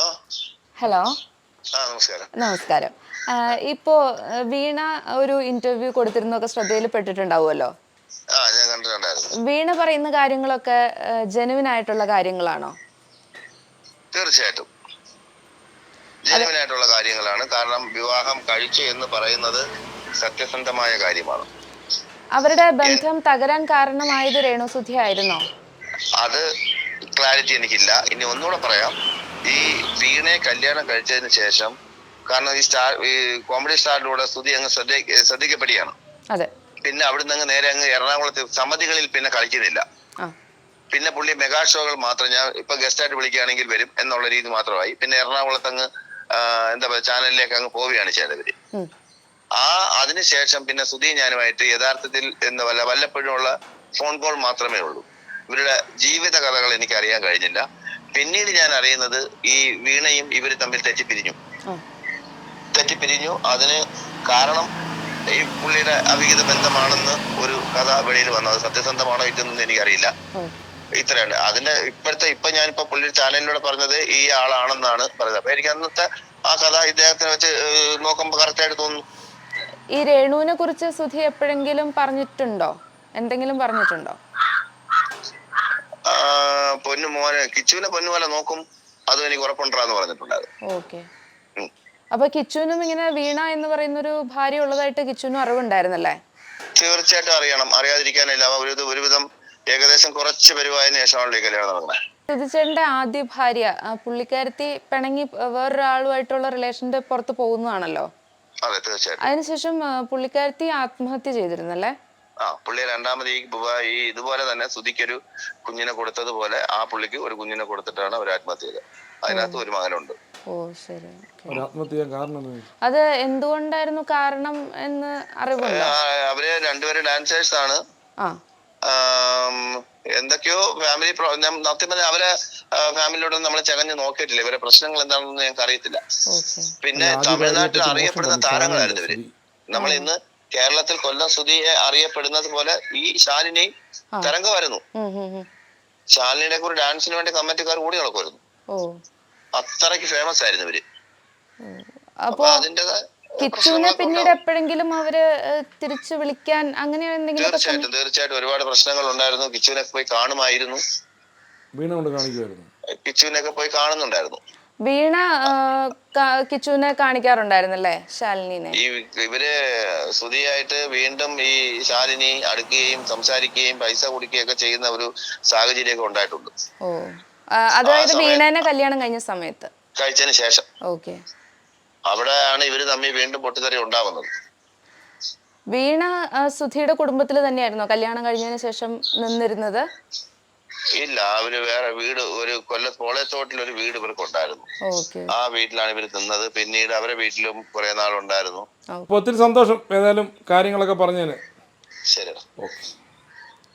ആ. ഹലോ. ആ നമസ്കാരം. നമസ്കാരം. ഇപ്പോ വീണ ഒരു ഇന്റർവ്യൂ കൊടുത്തിരുന്നൊക്കെ ശ്രദ്ധയിൽപ്പെട്ടിട്ടുണ്ടാവുമല്ലോ? ആ ഞാൻ കണ്ടിട്ടുണ്ടായിരുന്നു. വീണ പറയുന്ന കാര്യങ്ങളൊക്കെ ജനുവിനായിട്ടുള്ള കാര്യങ്ങളാണോ? തീർച്ചയായിട്ടും. ജനുവനായിട്ടുള്ള കാര്യങ്ങളാണ്. കാരണം വിവാഹം കഴിച്ചു എന്ന് പറയുന്നത് സത്യസന്ധമായ കാര്യമാണ്. അവരുടെ ബന്ധം തകരാൻ കാരണമായത് രേണുസുധി ആയിരുന്നോ? അത് ക്ലാരിറ്റി എനിക്കില്ല. ഇനി ഒന്നുകൂടെ പറയാം. ഈ വീണയെ കല്യാണം കഴിച്ചതിന് ശേഷം കാരണം ഈ സ്റ്റാർ ഈ കോമഡി സ്റ്റാറിലൂടെ സ്തുതി അങ്ങ് ശ്രദ്ധിക്കപ്പെടുകയാണ്. പിന്നെ അവിടുന്ന് അങ്ങ് നേരെ അങ്ങ് എറണാകുളത്ത് സമിതികളിൽ പിന്നെ കളിക്കുന്നില്ല. പിന്നെ പുള്ളി മെഗാ ഷോകൾ മാത്രം ഞാൻ ഇപ്പൊ ഗസ്റ്റ് ആയിട്ട് വിളിക്കുകയാണെങ്കിൽ വരും എന്നുള്ള രീതി മാത്രമായി. പിന്നെ എറണാകുളത്ത് അങ്ങ് എന്താ പറയുക ചാനലിലേക്ക് അങ്ങ് പോവുകയാണ് ചെയ്തവര് ഉം. ആ അതിനുശേഷം പിന്നെ സുധീ ഞാനുമായിട്ട് യഥാർത്ഥത്തിൽ എന്താ വല്ല വല്ലപ്പോഴും ഉള്ള ഫോൺ കോൾ മാത്രമേ ഉള്ളൂ. ഇവരുടെ ജീവിത കഥകൾ എനിക്ക് അറിയാൻ കഴിഞ്ഞില്ല. പിന്നീട് ഞാൻ അറിയുന്നത് ഈ വീണയും ഇവർ തമ്മിൽ തെറ്റിപ്പിരിഞ്ഞു. തെറ്റിപ്പിരിഞ്ഞു. അതിന് കാരണം ഈ പുള്ളിയുടെ അവിഹിത ബന്ധമാണെന്ന് ഒരു കഥ വെളിയിൽ വന്നത് സത്യസന്ധമാണോ ഇല്ലെന്നൊന്നും എനിക്കറിയില്ല. ഓ. ഇത്രയാണ് അതിന്റെ ഇപ്പോഴത്തെ ഇപ്പൊ ഞാനിപ്പോ പുള്ളി ചാനലിലൂടെ പറഞ്ഞത് ഈ ആളാണെന്നാണ് പറഞ്ഞത് അപ്പൊ എനിക്ക് അന്നത്തെ ആ കഥ ഇദ്ദേഹത്തിനെ വെച്ച് നോക്കുമ്പോ കറക്റ്റ് ആയിട്ട് തോന്നുന്നു. ഈ രേണുവിനെ കുറിച്ച് സുധി എപ്പോഴെങ്കിലും പറഞ്ഞിട്ടുണ്ടോ? എന്തെങ്കിലും പറഞ്ഞിട്ടുണ്ടോ? പൊന്നു മോനെ കിച്ചുവിനെ പൊന്നു പോലെ നോക്കും. അതും എനിക്ക് ഉറപ്പുണ്ടാന്ന് പറഞ്ഞിട്ടുണ്ടായിരുന്നു. ഓക്കെ. അപ്പൊ കിച്ചുവിനും ഇങ്ങനെ വീണ എന്ന് പറയുന്ന ഒരു ഭാര്യ ഉള്ളതായിട്ട് കിച്ചുവിനും അറിവുണ്ടായിരുന്നല്ലേ? തീർച്ചയായിട്ടും അറിയണം. അറിയാതിരിക്കാനില്ല. ഒരുവിധം ഏകദേശം കുറച്ച് പരിവായ ശേഷമാണല്ലോ ഈ കല്യാണം നടന്നത് സുധിച്ചേട്ടന്റെ ആദ്യ ഭാര്യ പുള്ളിക്കാരത്തി പിണങ്ങി വേറൊരാളുമായിട്ടുള്ള റിലേഷന്റെ പുറത്ത് പോകുന്നതാണല്ലോ. അതെ തീർച്ചയായിട്ടും. അതിനുശേഷം പുള്ളിക്കാരത്തി ആത്മഹത്യ ചെയ്തിരുന്നല്ലേ? ആ പുള്ളി രണ്ടാമത് ഈ ഈ ഇതുപോലെ തന്നെ സുധിക്കൊരു കുഞ്ഞിനെ കൊടുത്തതുപോലെ ആ പുള്ളിക്ക് ഒരു കുഞ്ഞിനെ കൊടുത്തിട്ടാണ് അവർ ആത്മഹത്യ ചെയ്തത്. അതിനകത്ത് ഒരു മകനുണ്ട്. ഓ ശരി ഒരു ആത്മഹത്യ ചെയ്യാൻ കാരണം എന്താ? അത് എന്തുകൊണ്ടായിരുന്നു കാരണം എന്ന് അറിവുണ്ടോ? ആ, അവർ രണ്ടുപേരും ഡാൻസേഴ്സ് ആണ് ആം, എന്തൊക്കെയോ ഫാമിലി സത്യം പറഞ്ഞാൽ അവരെ ഫാമിലിയോട് നമ്മൾ ചകഞ്ഞ് നോക്കിയിട്ടില്ല. ഇവരെ പ്രശ്നങ്ങൾ എന്താണെന്ന് ഞങ്ങൾക്ക് അറിയത്തില്ല. ഓക്കെ. പിന്നെ തമിഴ്നാട്ടിൽ അറിയപ്പെടുന്ന താരങ്ങളായിരുന്നു ഇവർ. നമ്മൾ ഇന്ന് കേരളത്തിൽ കൊല്ലം സുധിയെ അറിയപ്പെടുന്നത് പോലെ ഈ ശാലിനെയും. തരംഗമായിരുന്നു. ശാലിനിയുടെ ഒരു ഡാൻസിന് വേണ്ടി കമ്മിറ്റിക്കാർ കൂടി നടക്കുമായിരുന്നു. ഓ. അത്രയ്ക്ക് ഫേമസ് ആയിരുന്നു ഇവർ. അപ്പോ അപ്പൊ അതിന്റേതായ കിച്ചുവിനെ പിന്നീട് എപ്പോഴെങ്കിലും അവർ തിരിച്ചു വിളിക്കാൻ അങ്ങനെ എന്തെങ്കിലും തീർച്ചയായിട്ടും തീർച്ചയായിട്ടും ഒരുപാട് പ്രശ്നങ്ങൾ ഉണ്ടായിരുന്നു കിച്ചുവിനെ പോയി കാണുമായിരുന്നു. വീണ കൊണ്ട് കാണിക്കുമായിരുന്നു കിച്ചുവിനൊക്കെ പോയി കാണുന്നുണ്ടായിരുന്നു. വീണ കിച്ചുവിനെ കാണിക്കാറുണ്ടായിരുന്നല്ലേ ശാലിനിനെ? ഈ ഇവർ സ്തുതിയായിട്ട് വീണ്ടും ഈ ശാലിനി അടുക്കുകയും സംസാരിക്കുകയും പൈസ കുടിക്കുകയൊക്കെ ചെയ്യുന്ന ഒരു സാഹചര്യമൊക്കെ ഉണ്ടായിട്ടുണ്ട്. ഓ. അതായത് വീണേനെ കല്യാണം കഴിഞ്ഞ സമയത്ത്. കഴിച്ചതിന് ശേഷം. ഓക്കെ. അവിടെയാണ് ഇവർ തമ്മിൽ വീണ്ടും പൊട്ടിത്തെറി ഉണ്ടാവുന്നത്. വീണ സുധിയുടെ കുടുംബത്തിൽ തന്നെയായിരുന്നോ കല്യാണം കഴിഞ്ഞതിന് ശേഷം നിന്നിരുന്നത്? ഇല്ല അവർ വേറെ വീട് ഒരു കൊല്ല കോളേത്തോട്ടിൽ ഒരു വീട് ഇവർക്ക് ഉണ്ടായിരുന്നു ഓക്കെ. ആ വീട്ടിലാണ് ഇവർ നിന്നത്. പിന്നീട് അവരെ വീട്ടിലും കുറെ നാളുണ്ടായിരുന്നു. ഒത്തിരി സന്തോഷം. ഏതായാലും കാര്യങ്ങളൊക്കെ പറഞ്ഞതിന്. ശരി. ഓക്കെ.